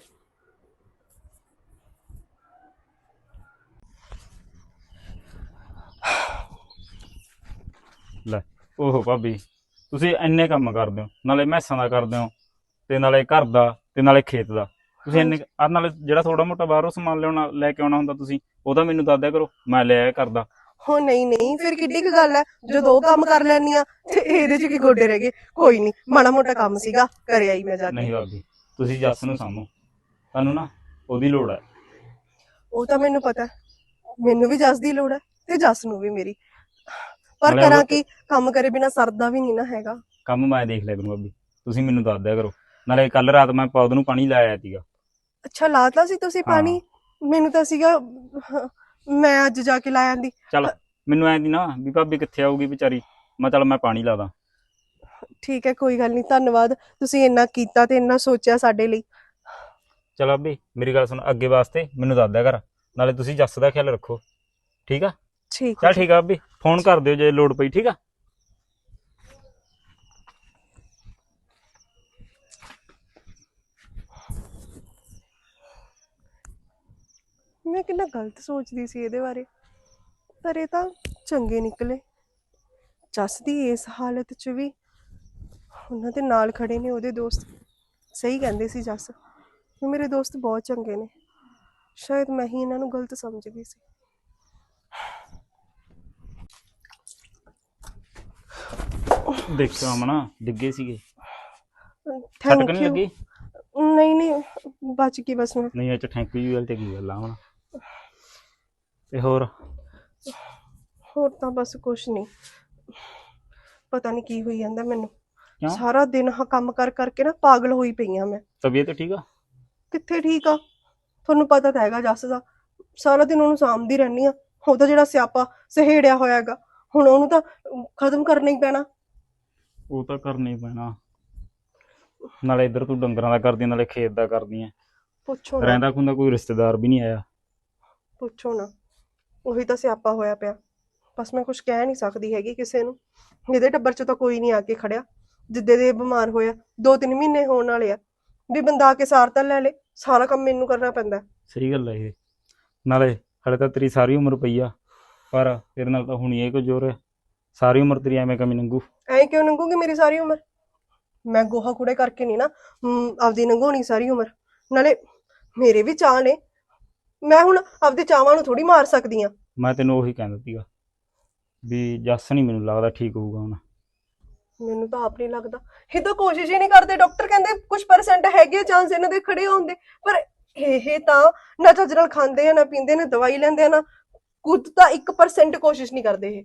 S4: ਲੈ, ਓਹੋ ਭਾਬੀ, ਤੁਸੀਂ ਇੰਨੇ ਕੰਮ ਕਰਦੇ ਹੋ, ਨਾਲੇ ਮੈਸਾਂ ਦਾ ਕਰਦੇ ਹੋ, ਤੇ ਨਾਲੇ ਘਰ ਦਾ, ਤੇ ਨਾਲੇ ਖੇਤ ਦਾ, ਤੁਸੀਂ ਇੰਨੇ ਆ ਨਾਲੇ ਜਿਹੜਾ ਥੋੜਾ ਮੋਟਾ ਬਾਹਰੋਂ ਸਮਾਨ ਲਿਆਉਣਾ, ਲੈ ਕੇ ਆਉਣਾ ਹੁੰਦਾ ਤੁਸੀਂ, ਉਹ ਤਾਂ ਮੈਨੂੰ ਦੱਸ ਦਿਆ ਕਰੋ, ਮੈਂ ਲੈ ਆਇਆ ਕਰਦਾ
S2: ਹੋ ਨਹੀਂ ਨਹੀਂ ਫਿਰ ਕਿੱਡੀ ਕੁ ਗੱਲ ਹੈ? ਜਦੋਂ ਉਹ ਕੰਮ ਕਰ ਲੈਣੀ ਆ ਤੇ ਇਹਦੇ ਚ ਕੀ ਗੋਡੇ ਰਹਿ ਗਏ? ਕੋਈ ਨਹੀਂ ਮਾੜਾ ਮੋਟਾ ਕੰਮ ਸੀਗਾ ਕਰਿਆ ਹੀ ਮੈਂ ਜਾ
S4: ਨਹੀਂ
S2: ਕੇ
S4: ਭਾਬੀ ਤੁਸੀਂ ਜੱਸ ਨੂੰ ਸਾਂਭੋ। ਤੁਹਾਨੂੰ ਨਾ ਉਹਦੀ ਲੋੜ ਹੈ।
S2: ਉਹ ਤਾਂ ਮੈਨੂੰ ਪਤਾ। ਮੈਨੂੰ ਵੀ ਜੱਸ ਦੀ ਲੋੜ ਹੈ ਤੇ ਜੱਸ ਨੂੰ ਵੀ ਮੇਰੀ। ਪਰ
S4: ਨਾਲੇ
S2: ਕਰਾਂ
S4: ਉਹ-
S2: ਕੀ? ਕੰਮ ਕਰੇ ਬਿਨਾ ਸਰਦਾ ਵੀ ਨਹੀਂ ਨਾ ਹੈਗਾ।
S4: ਕੰਮ ਮੈਂ ਦੇਖ ਲਿਆ ਕਰੂੰ ਭਾਬੀ। ਤੁਸੀਂ ਮੈਨੂੰ ਦੱਸ ਦਿਆ ਕਰੋ। ਨਾਲੇ ਕੱਲ ਰਾਤ ਮੈਂ ਪੌਦ ਨੂੰ ਪਾਣੀ ਲਾਇਆ ਸੀਗਾ।
S2: ਅੱਛਾ ਲਾਤਾ ਸੀ ਤੁਸੀਂ
S4: ਹਾਂ।
S2: ਪਾਣੀ? ਮੈਨੂੰ ਤਾਂ ਸੀਗਾ ਮੈਂ ਅੱਜ ਜਾ ਕੇ ਲਾ ਆਂਦੀ।
S4: ਚੱਲ ਮੈਨੂੰ ਐਂ ਦੀ ਨਾ ਵੀ ਭਾਬੀ ਕਿੱਥੇ ਆਊਗੀ ਵਿਚਾਰੀ ਮੈਂ ਚੱਲ ਮੈਂ ਪਾਣੀ ਲਾ ਦਾਂ
S2: ਠੀਕ ਹੈ ਕੋਈ ਗੱਲ ਨਹੀਂ ਧੰਨਵਾਦ। ਤੁਸੀਂ ਇੰਨਾ ਕੀਤਾ ਤੇ ਇੰਨਾ ਸੋਚਿਆ ਸਾਡੇ ਲਈ।
S4: ਚਲ ਭਾਬੀ ਮੇਰੀ ਗੱਲ ਸੁਣ ਅੱਗੇ ਵਾਸਤੇ ਮੈਨੂੰ ਦੱਸ ਦਿਆ ਕਰ ਨਾਲੇ ਤੁਸੀਂ ਜੱਸ ਦਾ ਖਿਆਲ ਰੱਖੋ। ਠੀਕ ਆ?
S2: ਠੀਕ
S4: ਚੱਲ ਠੀਕ ਆ ਭਾਬੀ ਫੋਨ ਕਰ ਦਿਓ ਜੇ ਲੋੜ ਪਈ ਠੀਕ ਆ?
S2: ਮੈਂ ਕਿੰਨਾ ਗਲਤ ਸੋਚਦੀ ਸੀ ਇਹਦੇ ਬਾਰੇ ਪਰ ਇਹ ਤਾਂ ਚੰਗੇ ਨਿਕਲੇ। ਜੱਸ ਦੀ ਇਸ ਹਾਲਤ 'ਚ ਵੀ ਉਹਨਾਂ ਦੇ ਨਾਲ ਖੜੇ ਨੇ ਉਹਦੇ ਦੋਸਤ। ਸਹੀ ਕਹਿੰਦੇ ਸੀ ਜੱਸ ਵੀ ਮੇਰੇ ਦੋਸਤ ਬਹੁਤ ਚੰਗੇ ਨੇ। ਸ਼ਾਇਦ ਮੈਂ ਹੀ ਇਹਨਾਂ ਨੂੰ ਗਲਤ ਸਮਝ ਗਈ ਸੀ।
S4: ਦੇਖਿਓ ਅਮਨਾ ਡਿੱਗੇ ਸੀਗੇ।
S2: ਥੈਂਕ
S4: ਨਹੀਂ
S2: ਯੂ
S4: ਲੱਗੀ?
S2: ਨਹੀਂ ਨਹੀਂ ਬਚ ਗਈ ਬਸ ਮੈਂ।
S4: ਨਹੀਂ ਇਹ ਚ ਥੈਂਕ ਯੂ ਵਾਲੀ ਤੇ ਕੀ ਗੱਲ ਆ ਤੇ ਹੋਰ?
S2: ਹੋਰ ਤਾਂ ਬਸ ਕੁਛ ਨਹੀਂ ਪਤਾ ਨਹੀਂ ਕੀ ਹੋਈ ਜਾਂਦਾ ਮੈਨੂੰ।
S4: ਕਿਉਂ?
S2: ਸਾਰਾ ਦਿਨ ਹਾਂ ਕੰਮ ਕਰ ਕਰਕੇ ਨਾ ਪਾਗਲ ਹੋਈ ਪਈ ਆ ਮੈਂ।
S4: ਤਬੀਅਤ ਠੀਕ ਆ?
S2: ਕਿੱਥੇ ਠੀਕ ਆ? ਤੁਹਾਨੂੰ ਪਤਾ ਤਾਂ ਹੈਗਾ ਜੱਸ ਦਾ। ਸਾਰਾ ਦਿਨ ਉਹਨੂੰ ਸਾਂਭਦੀ ਰਹਿੰਦੀ ਆ। ਉਹ ਤਾਂ ਜਿਹੜਾ ਸਿਆਪਾ ਸਹੇੜਿਆ ਹੋਇਆ ਹੈਗਾ। ਹੁਣ ਉਹਨੂੰ ਤਾਂ ਖਤਮ ਕਰਨਾ ਹੀ ਪੈਣਾ।
S4: ਉਹ ਤਾਂ ਕਰਨਾ ਹੀ ਪੈਣਾ। ਨਾਲੇ ਇੱਧਰ ਤੂੰ ਡੰਗਰਾਂ ਦਾ ਕਰਦੀ ਆਂ, ਨਾਲੇ ਖੇਤ ਦਾ ਕਰਦੀ ਆ।
S2: ਪੁੱਛੋ ਨਾ।
S4: ਰਹਿੰਦਾ ਖੁੰਦਾ ਕੋਈ ਰਿਸ਼ਤੇਦਾਰ ਵੀ ਨਹੀਂ ਆਇਆ।
S2: ਪੁੱਛੋ ਨਾ। ਉਹੀ ਤਾਂ ਸਿਆਪਾ ਹੋਇਆ ਪਿਆ। ਬਸ ਮੈਂ ਕੁਝ ਕਹਿ ਨਹੀਂ ਸਕਦੀ ਹੈਗੀ ਕਿਸੇ ਨੂੰ। ਇਹਦੇ ਟੱਬਰ 'ਚ ਤਾਂ ਕੋਈ ਨਹੀਂ ਆ ਕੇ ਖੜਿਆ। ਜਿੱਦੇ ਦੇ ਬਿਮਾਰ ਹੋਇਆ ਦੋ ਤਿੰਨ ਮਹੀਨੇ ਹੋਣ ਵਾਲੇ ਆ। ਵੀ ਬੰਦਾ ਆ ਕੇ ਸਾਰ ਤਾਂ ਲੈ ਲੇ ਸਾਰਾ ਕੰਮ ਮੈਨੂੰ ਕਰਨਾ ਪੈਂਦਾ।
S4: ਸਹੀ ਗੱਲ ਹੈ ਇਹ। ਨਾਲੇ ਹਲੇ ਤਾਂ ਤੇਰੀ ਸਾਰੀ ਉਮਰ ਪਈ ਆ ਪਰ ਤੇਰੇ ਨਾਲ ਤਾਂ ਹੁਣੀ ਇਹ ਕੁਝ ਜ਼ੋਰ। ਹੈ ਸਾਰੀ ਉਮਰ ਤੇਰੀ ਐਵੇਂ ਕਮੀ ਨੰਗੂ
S2: ਐ ਕਿਉਂ ਲੰਘੂਗੀ ਮੇਰੀ ਸਾਰੀ ਉਮਰ? ਮੈਂ ਗੋਹਾ ਕੂੜੇ ਕਰਕੇ ਨਹੀਂ ਨਾ ਆਪਦੀ ਲੰਘਾਉਣੀ ਸਾਰੀ ਉਮਰ। ਨਾਲੇ ਮੇਰੇ ਵੀ ਚਾਹ ਨੇ ਮੈਂ ਹੁਣ ਆਪਦੇ ਚਾਵਾਂ ਨੂੰ ਥੋੜੀ ਮਾਰ ਸਕਦੀ ਆ
S4: ਮੈਂ ਤੈਨੂੰ ਉਹੀ ਕਹਿੰਦਾ ਸੀਗਾ ਵੀ ਜੱਸ ਨਹੀਂ ਮੈਨੂੰ ਲੱਗਦਾ ਠੀਕ ਹੋਊਗਾ ਹੁਣ।
S2: ਮੈਨੂੰ ਤਾਂ ਆਪ ਨਹੀਂ ਲੱਗਦਾ। ਇਹ ਤਾਂ ਕੋਸ਼ਿਸ਼ ਹੀ ਨਹੀਂ ਕਰਦੇ। ਡਾਕਟਰ ਕਹਿੰਦੇ ਕੁਝ ਪਰਸੈਂਟ ਹੈਗੇ ਚਾਂਸ ਇਹਨਾਂ ਦੇ ਖੜੇ ਹੋਣ ਦੇ। ਪਰ ਇਹ ਤਾਂ ਨਾ ਚੱਜ ਨਾਲ ਖਾਂਦੇ ਆ ਨਾ ਪੀਂਦੇ ਨੇ ਦਵਾਈ ਲੈਂਦੇ ਆ ਨਾ ਖੁਦ ਤਾਂ 1% ਕੋਸ਼ਿਸ਼ ਨਹੀਂ ਕਰਦੇ ਇਹ।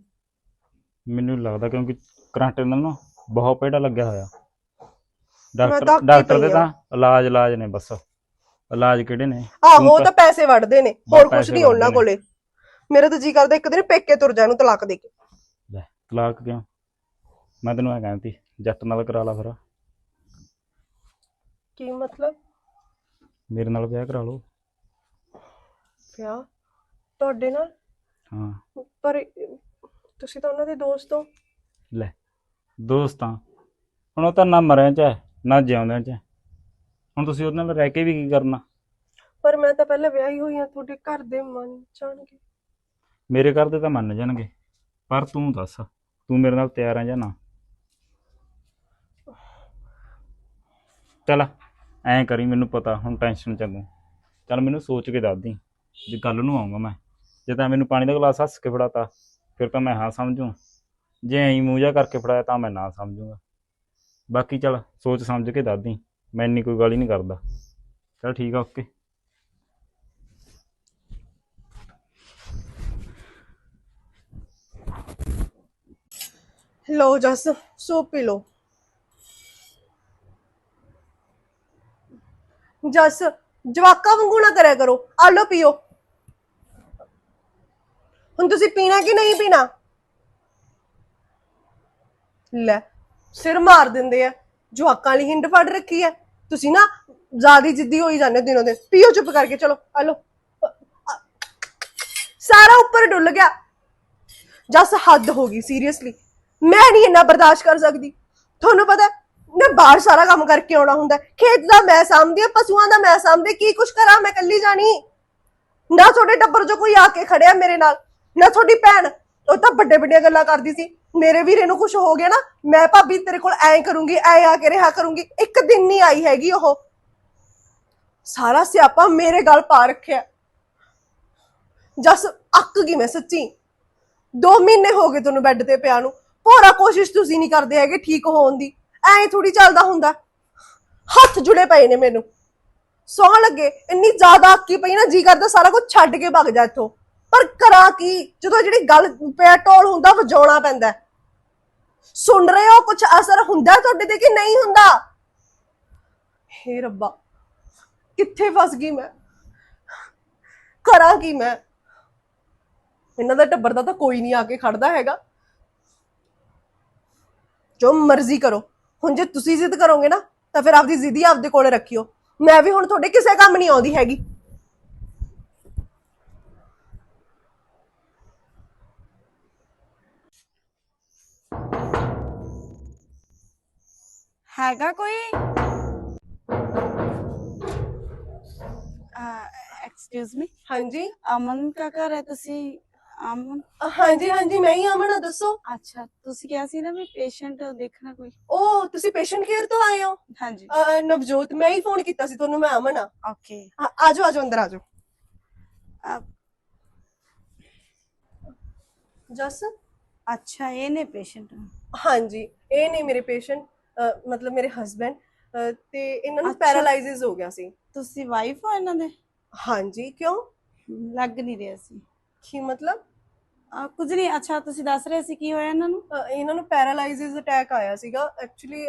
S4: ਮੈਨੂੰ ਲੱਗਦਾ ਕਿਉਂਕਿ ਕਰੰਟ ਨਾਲ ਨਾ ਬਹੁਤ ਪੇੜਾ ਲੱਗਿਆ ਹੋਇਆ। ਡਾਕਟਰ ਡਾਕਟਰ ਦੇ ਤਾਂ ਇਲਾਜ ਇਲਾਜ ਨੇ ਬਸ। ਇਲਾਜ ਕਿਹੜੇ ਨੇ?
S2: ਆਹੋ
S4: ਤੂੰ
S2: ਉਹ
S4: ਤਾਂ-
S2: ਤਾਂ ਪੈਸੇ ਵੜਦੇ ਨੇ ਹੋਰ ਕੁਝ ਨਹੀਂ ਉਹਨਾਂ ਕੋਲੇ। ਮੇਰਾ ਤਾਂ ਜੀ ਕਰਦਾ ਇੱਕ ਦਿਨ ਪੇਕੇ ਤੁਰ ਜਾ ਨੂੰ ਤਲਾਕ ਦੇ ਕੇ।
S4: ਲੈ ਤਲਾਕ ਕਿਉਂ? ਮੈਂ ਤੈਨੂੰ ਇਹ ਕਹਿੰਦੀ ਜੱਟ ਨਾਲ ਕਰਾ ਲਾ ਫਿਰ।
S2: ਕੀ ਮਤਲਬ?
S4: ਮੇਰੇ ਨਾਲ ਵਿਆਹ ਕਰਾ ਲਓ।
S2: ਵਿਆਹ? ਤੁਹਾਡੇ ਨਾਲ?
S4: ਹਾਂ।
S2: ਪਰ ਤੁਸੀਂ ਤਾਂ ਉਹਨਾਂ ਦੇ ਦੋਸਤ ਹੋ।
S4: ਲੈ ਦੋਸਤਾਂ ਹੁਣ ਉਹ ਤਾਂ ਨਾ ਮਰਿਆਂ ਚ ਨਾ ਜਿਉਂਦਿਆਂ ਚ। ਹੁਣ ਤੁਸੀਂ ਉਹਦੇ ਨਾਲ ਰਹਿ ਕੇ ਵੀ ਕੀ ਕਰਨਾ?
S2: ਪਰ ਮੈਂ ਤਾਂ ਪਹਿਲਾਂ ਵਿਆਹੀ ਹੋਈ ਆ ਤੁਹਾਡੇ ਘਰ ਦੇ ਮੰਨ ਜਾਣਗੇ।
S4: ਮੇਰੇ ਘਰ ਦੇ ਤਾਂ ਮੰਨ ਜਾਣਗੇ। ਪਰ ਤੂੰ ਦੱਸ ਤੂੰ ਮੇਰੇ ਨਾਲ ਤਿਆਰ ਹੈ ਜਾਂ ਨਾ? ਚੱਲ ਐਂ ਕਰੀ ਮੈਨੂੰ ਪਤਾ ਹੁਣ ਟੈਨਸ਼ਨ ਚੱਲੂ। ਚੱਲ ਮੈਨੂੰ ਸੋਚ ਕੇ ਦੱਸ ਦੀ ਜੇ ਕੱਲ ਨੂੰ ਆਉਂਗਾ ਮੈਂ। ਜੇ ਤਾਂ ਮੈਨੂੰ ਪਾਣੀ ਦਾ ਗਲਾਸ ਹੱਸ ਕੇ ਫੜਾਤਾ ਫਿਰ ਤਾਂ ਮੈਂ ਹਾਂ ਸਮਝੂ। ਜੇ ਐਂ ਮੂੰਹ ਜਾ ਕਰਕੇ ਫੜਾਇਆ ਤਾਂ ਮੈਂ ਨਾ ਸਮਝੂਗਾ। ਬਾਕੀ ਚੱਲ ਸੋਚ ਸਮਝ ਕੇ ਦੱਸ ਦੀ। ਮੈਂ ਇੰਨੀ ਕੋਈ ਗੱਲ ਹੀ ਨਹੀਂ ਕਰਦਾ। ਚਲ ਠੀਕ ਆ ਓਕੇ
S2: ਲਓ ਜਸ, ਸੂਪ ਪੀ ਲਓ। ਜਸ, ਜਵਾਕਾ ਵਾਂਗੂ ਨਾ ਕਰਿਆ ਕਰੋ ਆ ਲਓ ਪੀਓ। ਹੁਣ ਤੁਸੀਂ ਪੀਣਾ ਕਿ ਨਹੀਂ ਪੀਣਾ? ਲੈ, ਸਿਰ ਮਾਰ ਦਿੰਦੇ ਆ, ਜਵਾਕਾਂ ਲਈ ਹਿੰਡ ਫੜ ਰੱਖੀ ਹੈ ਤੁਸੀਂ ਨਾ ਜ਼ਿਆਦਾ ਜਿੱਦੀ ਹੋਈ ਜਾਂਦੇ ਹੋ ਦਿਨੋਂ ਦਿਨ। ਪੀਓ ਚੁੱਪ ਕਰਕੇ, ਚਲੋ, ਆ ਲਓ। ਸਾਰਾ ਉੱਪਰ ਡੁੱਲ ਗਿਆ। ਜਸ ਹੱਦ ਹੋ ਗਈ ਸੀਰੀਅਸਲੀ ਮੈਂ ਨਹੀਂ ਇੰਨਾ ਬਰਦਾਸ਼ਤ ਕਰ ਸਕਦੀ। ਤੁਹਾਨੂੰ ਪਤਾ ਮੈਂ ਬਾਹਰ ਸਾਰਾ ਕੰਮ ਕਰਕੇ ਆਉਣਾ ਹੁੰਦਾ ਖੇਤ ਦਾ ਮੈਂ ਸਾਂਭਦੀ ਹਾਂ, ਪਸ਼ੂਆਂ ਦਾ ਮੈਂ ਸਾਂਭਦੀ ਕੀ ਕੁਛ ਕਰਾਂ ਮੈਂ ਇਕੱਲੀ ਜਾਣੀ? ਨਾ ਤੁਹਾਡੇ ਟੱਬਰ ਚੋਂ ਕੋਈ ਆ ਕੇ ਖੜਿਆ ਮੇਰੇ ਨਾਲ, ਨਾ ਤੁਹਾਡੀ ਭੈਣ। ਉਹ ਤਾਂ ਵੱਡੇ ਵੱਡੀਆਂ ਗੱਲਾਂ ਕਰਦੀ ਸੀ। ਮੇਰੇ ਵੀਰੇ ਨੂੰ ਕੁਝ ਹੋ ਗਿਆ ਨਾ, ਮੈਂ ਭਾਬੀ ਤੇਰੇ ਕੋਲ ਐਂ ਕਰੂੰਗੀ, ਐਂ ਆ ਕੇ ਰਿਹਾ ਕਰੂੰਗੀ, ਇੱਕ ਦਿਨ ਨਹੀਂ ਆਈ ਹੈਗੀ ਉਹ। ਸਾਰਾ ਸਿਆਪਾ ਮੇਰੇ ਗਲ ਪਾ ਰੱਖਿਆ। ਜਸ ਅੱਕ ਗਈ ਮੈਂ ਸੱਚੀ। ਦੋ ਮਹੀਨੇ ਹੋ ਗਏ ਤੁਹਾਨੂੰ ਬੈੱਡ ਤੇ ਪਿਆ ਨੂੰ। ਭੋਰਾ ਕੋਸ਼ਿਸ਼ ਤੁਸੀਂ ਨਹੀਂ ਕਰਦੇ ਹੈਗੇ ਠੀਕ ਹੋਣ ਦੀ। ਐਂ ਥੋੜੀ ਚੱਲਦਾ ਹੁੰਦਾ। ਹੱਥ ਜੁੜੇ ਪਏ ਨੇ ਮੈਨੂੰ। ਸੌਂ ਲੱਗੇ, ਇੰਨੀ ਜ਼ਿਆਦਾ ਅੱਕੀ ਪਈ ਨਾ, ਜੀ ਕਰਦਾ ਸਾਰਾ ਕੁਝ ਛੱਡ ਕੇ ਭੱਜ ਜਾ ਇੱਥੋਂ। ਪਰ ਕਰਾਂ ਕੀ? ਜਦੋਂ ਜਿਹੜੀ ਗੱਲ ਪਿਆ, ਢੋਲ ਹੁੰਦਾ, ਵਜਾਉਣਾ ਪੈਂਦਾ ਸੁਣ ਰਹੇ ਹੋ? ਕੁਝ ਅਸਰ ਹੁੰਦਾ ਤੁਹਾਡੇ ਤੇ ਕਿ ਨਹੀਂ ਹੁੰਦਾ? ਹੇ ਰੱਬਾ, ਕਿੱਥੇ ਫਸ ਗਈ ਮੈਂ? ਕਰਾਂ ਕੀ ਮੈਂ? ਇਹਨਾਂ ਦਾ ਟੱਬਰ ਦਾ ਤਾਂ ਕੋਈ ਨਹੀਂ ਆ ਕੇ ਖੜਦਾ ਹੈਗਾ। ਜੋ ਮਰਜ਼ੀ ਕਰੋ। ਹੁਣ ਜੇ ਤੁਸੀਂ ਜ਼ਿੱਦ ਕਰੋਗੇ ਨਾ, ਤਾਂ ਫਿਰ ਆਪਦੀ ਜ਼ਿੱਦ ਹੀ ਆਪਦੇ ਕੋਲੇ ਰੱਖਿਓ। ਮੈਂ ਵੀ ਹੁਣ ਤੁਹਾਡੇ ਕਿਸੇ ਕੰਮ ਨਹੀਂ ਆਉਂਦੀ ਹੈਗੀ।
S3: ਹੈਗਾ ਕੋਈ? ਐਕਸਕਿਊਜ਼ ਮੀ
S2: ਹਾਂਜੀ।
S3: ਅਮਨ ਦਾ ਘਰ ਹੈ ਤੁਸੀਂ? ਅਮਨ?
S2: ਹਾਂਜੀ ਹਾਂਜੀ ਮੈਂ ਹੀ ਆਮਣਾ ਦੱਸੋ।
S3: ਅੱਛਾ ਤੁਸੀਂ ਕਿਹਾ ਸੀ ਨਾ ਵੀ ਪੇਸ਼ੈਂਟ ਦੇਖਣਾ ਕੋਈ।
S2: ਉਹ ਤੁਸੀਂ ਪੇਸ਼ੈਂਟ ਕੇਅਰ ਤੋਂ ਆਏ ਹੋ?
S3: ਹਾਂਜੀ।
S2: ਅਹ, ਨਵਜੋਤ ਮੈਂ ਹੀ ਫੋਨ ਕੀਤਾ ਸੀ ਤੁਹਾਨੂੰ ਮੈਂ ਅਮਨ ਆ
S3: ਓਕੇ
S2: ਆ- ਆਜੋ ਆਜੋ ਅੰਦਰ ਆਜੋ। ਜਸ?
S3: ਅੱਛਾ ਇਹ ਨੇ ਪੇਸ਼ੈਂਟ
S2: ਹਾਂਜੀ ਇਹ ਨੇ ਮੇਰੇ ਪੇਸ਼ੈਂਟ ਮਤਲਬ ਮੇਰੇ ਹਸਬੰਡ ਤੇ ਇਹਨਾਂ ਨੂੰ
S3: ਅੱਛਾ।
S2: ਪੈਰਾਲਾਈਸਿਸ ਹੋ ਗਿਆ ਸੀ।
S3: ਤੁਸੀਂ ਵਾਈਫ ਹੋ ਇਹਨਾਂ ਦੇ?
S2: ਹਾਂਜੀ ਕਿਉਂ?
S3: ਲੱਗ ਨਹੀਂ ਰਿਹਾ ਸੀ।
S2: ਕੀ ਮਤਲਬ?
S3: ਅਹ, ਕੁਝ ਨਹੀਂ ਅੱਛਾ ਤੁਸੀਂ ਦੱਸ ਰਹੇ ਸੀ ਕੀ ਹੋਇਆ ਇਹਨਾਂ ਨੂੰ?
S2: ਇਹਨਾਂ ਨੂੰ ਪੈਰਾਲਾਈਸਿਸ ਅਟੈਕ ਆਇਆ ਸੀਗਾ। ਐਕਚੁਅਲੀ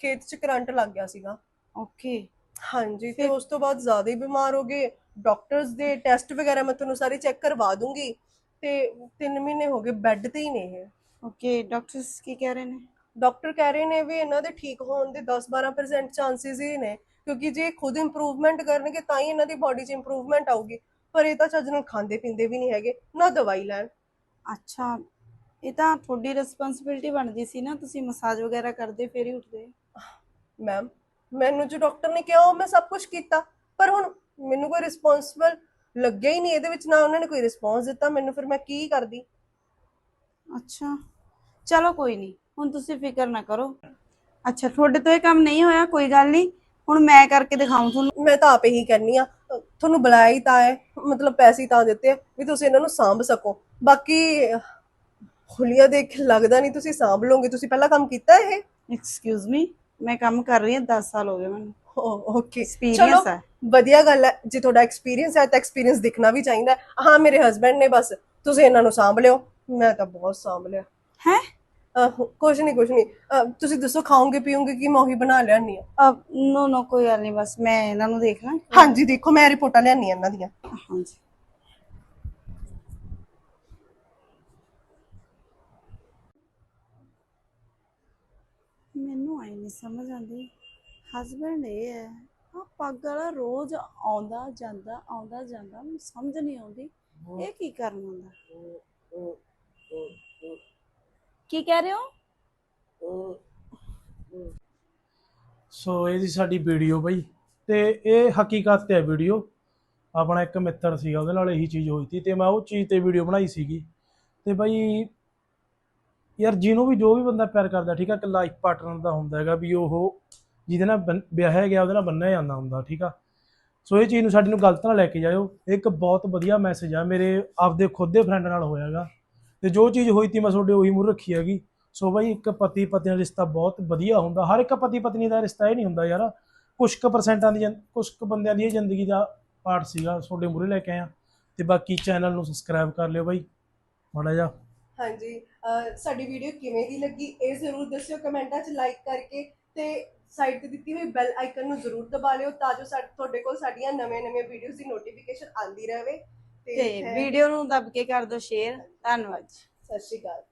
S2: ਖੇਤ 'ਚ ਕਰੰਟ ਲੱਗ ਗਿਆ ਸੀਗਾ।
S3: ਓਕੇ
S2: ਹਾਂਜੀ ਤੇ ਉਸ ਤੋਂ ਬਾਅਦ ਜ਼ਿਆਦਾ ਹੀ ਬਿਮਾਰ ਹੋ ਗਏ। ਡਾਕਟਰਸ ਦੇ ਟੈਸਟ ਵਗੈਰਾ ਮੈਂ ਤੁਹਾਨੂੰ ਸਾਰੇ ਚੈੱਕ ਕਰਵਾ ਦੂੰਗੀ। ਤੇ 3 ਮਹੀਨੇ ਹੋ ਗਏ ਬੈੱਡ ਤੇ ਹੀ ਨੇ ਇਹ।
S3: ਓਕੇ ਡਾਕਟਰਸ ਕੀ ਕਹਿ ਰਹੇ ਨੇ?
S2: ਡਾਕਟਰ ਕਹਿ ਰਹੇ ਨੇ ਵੀ ਇਹਨਾਂ ਦੇ ਠੀਕ ਹੋਣ ਦੇ 10-12% ਚਾਂਸਸ ਹੀ ਨੇ ਕਿਉਂਕਿ ਜੇ ਖੁਦ ਇੰਪਰੂਵਮੈਂਟ ਕਰਨਗੇ ਤਾਂ ਹੀ ਇਹਨਾਂ ਦੀ ਬਾਡੀ 'ਚ ਇੰਪਰੂਵਮੈਂਟ ਆਊਗੀ। ਪਰ ਇਹ ਤਾਂ ਚੱਜ ਨਾਲ ਖਾਂਦੇ ਪੀਂਦੇ ਵੀ ਨਹੀਂ ਹੈਗੇ ਨਾ ਦਵਾਈ ਲੈਣ।
S3: ਅੱਛਾ ਇਹ ਤਾਂ ਤੁਹਾਡੀ ਰਿਸਪੌਂਸਿਬਿਲਟੀ ਬਣਦੀ ਸੀ ਨਾ ਤੁਸੀਂ ਮਸਾਜ ਵਗੈਰਾ ਕਰਦੇ ਫੇਰ ਹੀ ਉੱਠਦੇ।
S2: ਮੈਮ ਮੈਨੂੰ ਜੋ ਡਾਕਟਰ ਨੇ ਕਿਹਾ ਉਹ ਮੈਂ ਸਭ ਕੁਝ ਕੀਤਾ। ਪਰ ਹੁਣ ਮੈਨੂੰ ਕੋਈ ਰਿਸਪੌਂਸਿਬਲ ਲੱਗਿਆ ਹੀ ਨਹੀਂ ਇਹਦੇ ਵਿੱਚ ਨਾ ਉਹਨਾਂ ਨੇ ਕੋਈ ਰਿਸਪੌਂਸ ਦਿੱਤਾ। ਮੈਨੂੰ ਫਿਰ ਮੈਂ ਕੀ ਕਰਦੀ?
S3: ਅੱਛਾ ਚਲੋ ਕੋਈ ਨਹੀਂ। ਹੁਣ ਤੁਸੀਂ ਫਿਕਰ ਨਾ ਕਰੋ। ਅੱਛਾ ਤੁਹਾਡੇ ਤੋਂ ਇਹ ਕੰਮ ਨਹੀਂ ਹੋਇਆ ਕੋਈ ਗੱਲ ਨਹੀਂ। ਹੁਣ ਮੈਂ ਕਰਕੇ ਦਿਖਾਉਂ ਤੁਹਾਨੂੰ।
S2: ਮੈਂ ਤਾਂ ਆਪੇ ਹੀ ਕਰਨੀ ਆ ਤੁਹਾਨੂੰ ਬੁਲਾਇਆ ਹੀ ਤਾਂ ਹੈ ਮਤਲਬ ਪੈਸੇ ਹੀ ਤਾਂ ਦਿੱਤੇ ਆ ਵੀ ਤੁਸੀਂ ਇਹਨਾਂ ਨੂੰ ਸਾਂਭ ਸਕੋ। ਬਾਕੀ ਹੁਲੀਆ ਦੇਖ ਕੇ ਲੱਗਦਾ ਨਹੀਂ ਤੁਸੀਂ ਸਾਂਭ ਲਓਗੇ ਤੁਸੀਂ ਪਹਿਲਾਂ ਕੰਮ ਕੀਤਾ ਇਹ?
S3: ਐਕਸਕਿਊਜ਼ ਮੀ ਮੈਂ ਕੰਮ ਕਰ ਰਹੀ ਹਾਂ 10 ਸਾਲ ਹੋ ਗਏ ਮੈਨੂੰ।
S2: ਓਕੇ।
S3: Experience ਹੈ।
S2: ਵਧੀਆ ਗੱਲ ਹੈ ਜੇ ਤੁਹਾਡਾ ਐਕਸਪੀਰੀਅੰਸ ਹੈ ਤਾਂ ਐਕਸਪੀਰੀਅੰਸ ਦਿਖਣਾ ਵੀ ਚਾਹੀਦਾ ਹੈ। ਹਾਂ ਮੇਰੇ ਹਸਬੰਡ ਨੇ ਬਸ ਤੁਸੀਂ ਇਹਨਾਂ ਨੂੰ ਸਾਂਭ ਲਿਓ। ਮੈਂ ਤਾਂ ਬਹੁਤ ਸਾਂਭ ਲਿਆ।
S3: ਹੈ?
S2: ਕੁਛ ਨਹੀਂ ਕੁਛ ਨਹੀਂ ਤੁਸੀਂ ਦੱਸੋ ਖਾਓਗੇ ਪੀਓਗੇ ਕਿ ਮੈਂ ਉਹੀ ਬਣਾ ਲਿਆਨੀ ਆ?
S3: ਨੋ ਨੋ ਕੋਈ ਗੱਲ ਨਹੀਂ ਬਸ ਮੈਂ ਇਹਨਾਂ ਨੂੰ ਦੇਖਣਾ
S2: ਹਾਂਜੀ ਦੇਖੋ ਮੈਂ ਰਿਪੋਰਟਾਂ ਲਿਆਨੀ ਆ ਇਹਨਾਂ ਦੀਆਂ।
S3: ਹਾਂਜੀ। ਮੈਨੂੰ ਆਈ ਨਹੀਂ ਸਮਝ ਆਉਂਦੀ। ਹਸਬੰਡ ਇਹ ਹੈ ਆ ਪੱਗ ਵਾਲਾ ਰੋਜ਼ ਆਉਂਦਾ ਜਾਂਦਾ ਆਉਂਦਾ ਜਾਂਦਾ ਮੈਨੂੰ ਸਮਝ ਨਹੀਂ ਆਉਂਦੀ। ਇਹ ਕੀ ਕਰਨ ਹੁੰਦਾ ਕੀ ਕਹਿ ਰਹੇ ਹੋ?
S1: ਸੋ ਇਹ ਸਾਡੀ ਵੀਡੀਓ ਬਈ, ਤੇ ਇਹ ਹਕੀਕਤ ਤੇ ਹੈ ਵੀਡੀਓ। ਆਪਣਾ ਇੱਕ ਮਿੱਤਰ ਸੀਗਾ, ਉਹਦੇ ਨਾਲ ਇਹੀ ਚੀਜ਼ ਹੋਈ ਸੀ, ਤੇ ਮੈਂ ਉਹ ਚੀਜ਼ ਤੇ ਵੀਡੀਓ ਬਣਾਈ ਸੀਗੀ। ਤੇ ਬਈ, ਯਾਰ ਜਿਹਨੂੰ ਵੀ ਜੋ ਵੀ ਬੰਦਾ ਪਿਆਰ ਕਰਦਾ, ਠੀਕ ਆ ਕਿ ਲਾਈਫ ਪਾਰਟਨਰ ਦਾ ਹੁੰਦਾ ਹੈਗਾ ਵੀ ਉਹ ਜਿਹਦੇ ਨਾਲ ਵਿਆਹਿਆ ਗਿਆ, ਉਹਦੇ ਨਾਲ ਬੰਨਿਆ ਜਾਂਦਾ ਹੁੰਦਾ, ਠੀਕ ਆ। ਸੋ ਇਹ ਚੀਜ਼ ਨੂੰ ਸਾਡੇ ਨੂੰ ਗਲਤ ਨਾ ਲੈ ਕੇ ਜਾਇਓ। ਇੱਕ ਬਹੁਤ ਵਧੀਆ ਮੈਸੇਜ ਆ, ਮੇਰੇ ਆਪਦੇ ਖੁਦ ਦੇ ਫਰੈਂਡ ਨਾਲ ਹੋਇਆਗਾ ਤੇ ਜੋ ਚੀਜ਼ ਹੋਈ ਤੀ ਮੈਂ ਤੁਹਾਡੇ ਉਹੀ ਮੂੰਹ ਰੱਖੀ ਹੈਗੀ। ਸੋ ਬਈ ਇੱਕ ਪਤੀ ਪਤਨੀ ਦਾ ਰਿਸ਼ਤਾ ਬਹੁਤ ਵਧੀਆ ਹੁੰਦਾ। ਹਰ ਇੱਕ ਪਤੀ ਪਤਨੀ ਦਾ ਰਿਸ਼ਤਾ ਇਹ ਨਹੀਂ ਹੁੰਦਾ ਯਾਰ। ਕੁਝ ਕੁ ਪਰਸੈਂਟਾਂ ਦੀ ਜ਼ਿੰ- ਕੁਛ ਕੁ ਬੰਦਿਆਂ ਦੀ ਇਹ ਜ਼ਿੰਦਗੀ ਦਾ ਪਾਰਟ ਸੀਗਾ। ਤੁਹਾਡੇ ਮੂਹਰੇ ਲੈ ਕੇ ਆਇਆ। ਤੇ ਬਾਕੀ ਚੈਨਲ ਨੂੰ ਸਬਸਕ੍ਰਾਈਬ ਕਰ ਲਿਓ ਬਾਈ। ਮਾੜਾ ਜਿਹਾ।
S2: ਹਾਂਜੀ। ਅਹ ਸਾਡੀ ਵੀਡੀਓ ਕਿਵੇਂ ਦੀ ਲੱਗੀ ਇਹ ਜ਼ਰੂਰ ਦੱਸਿਓ ਕਮੈਂਟਾਂ 'ਚ ਲਾਈਕ ਕਰਕੇ ਤੇ ਸਾਈਡ ਤੇ ਦਿੱਤੀ ਹੋਈ ਬੈਲ ਆਈਕਨ ਨੂੰ ਜ਼ਰੂਰ ਦਬਾ ਲਿਓ ਤਾਂ ਜੋ ਸਾਡੇ ਤੁਹਾਡੇ ਕੋਲ ਸਾਡੀਆਂ ਨਵੇਂ-ਨਵੇਂ ਵੀਡੀਓਜ਼ ਦੀ ਨੋਟੀਫਿਕੇਸ਼ਨ ਆਉਂਦੀ ਰਹੇ।
S3: ਤੇ ਵੀਡੀਓ ਨੂੰ ਦੱਬ ਕੇ ਕਰ ਦਿਓ ਸ਼ੇਅਰ ਧੰਨਵਾਦ ਜੀ।
S2: ਸਤਿ ਸ਼੍ਰੀ ਅਕਾਲ।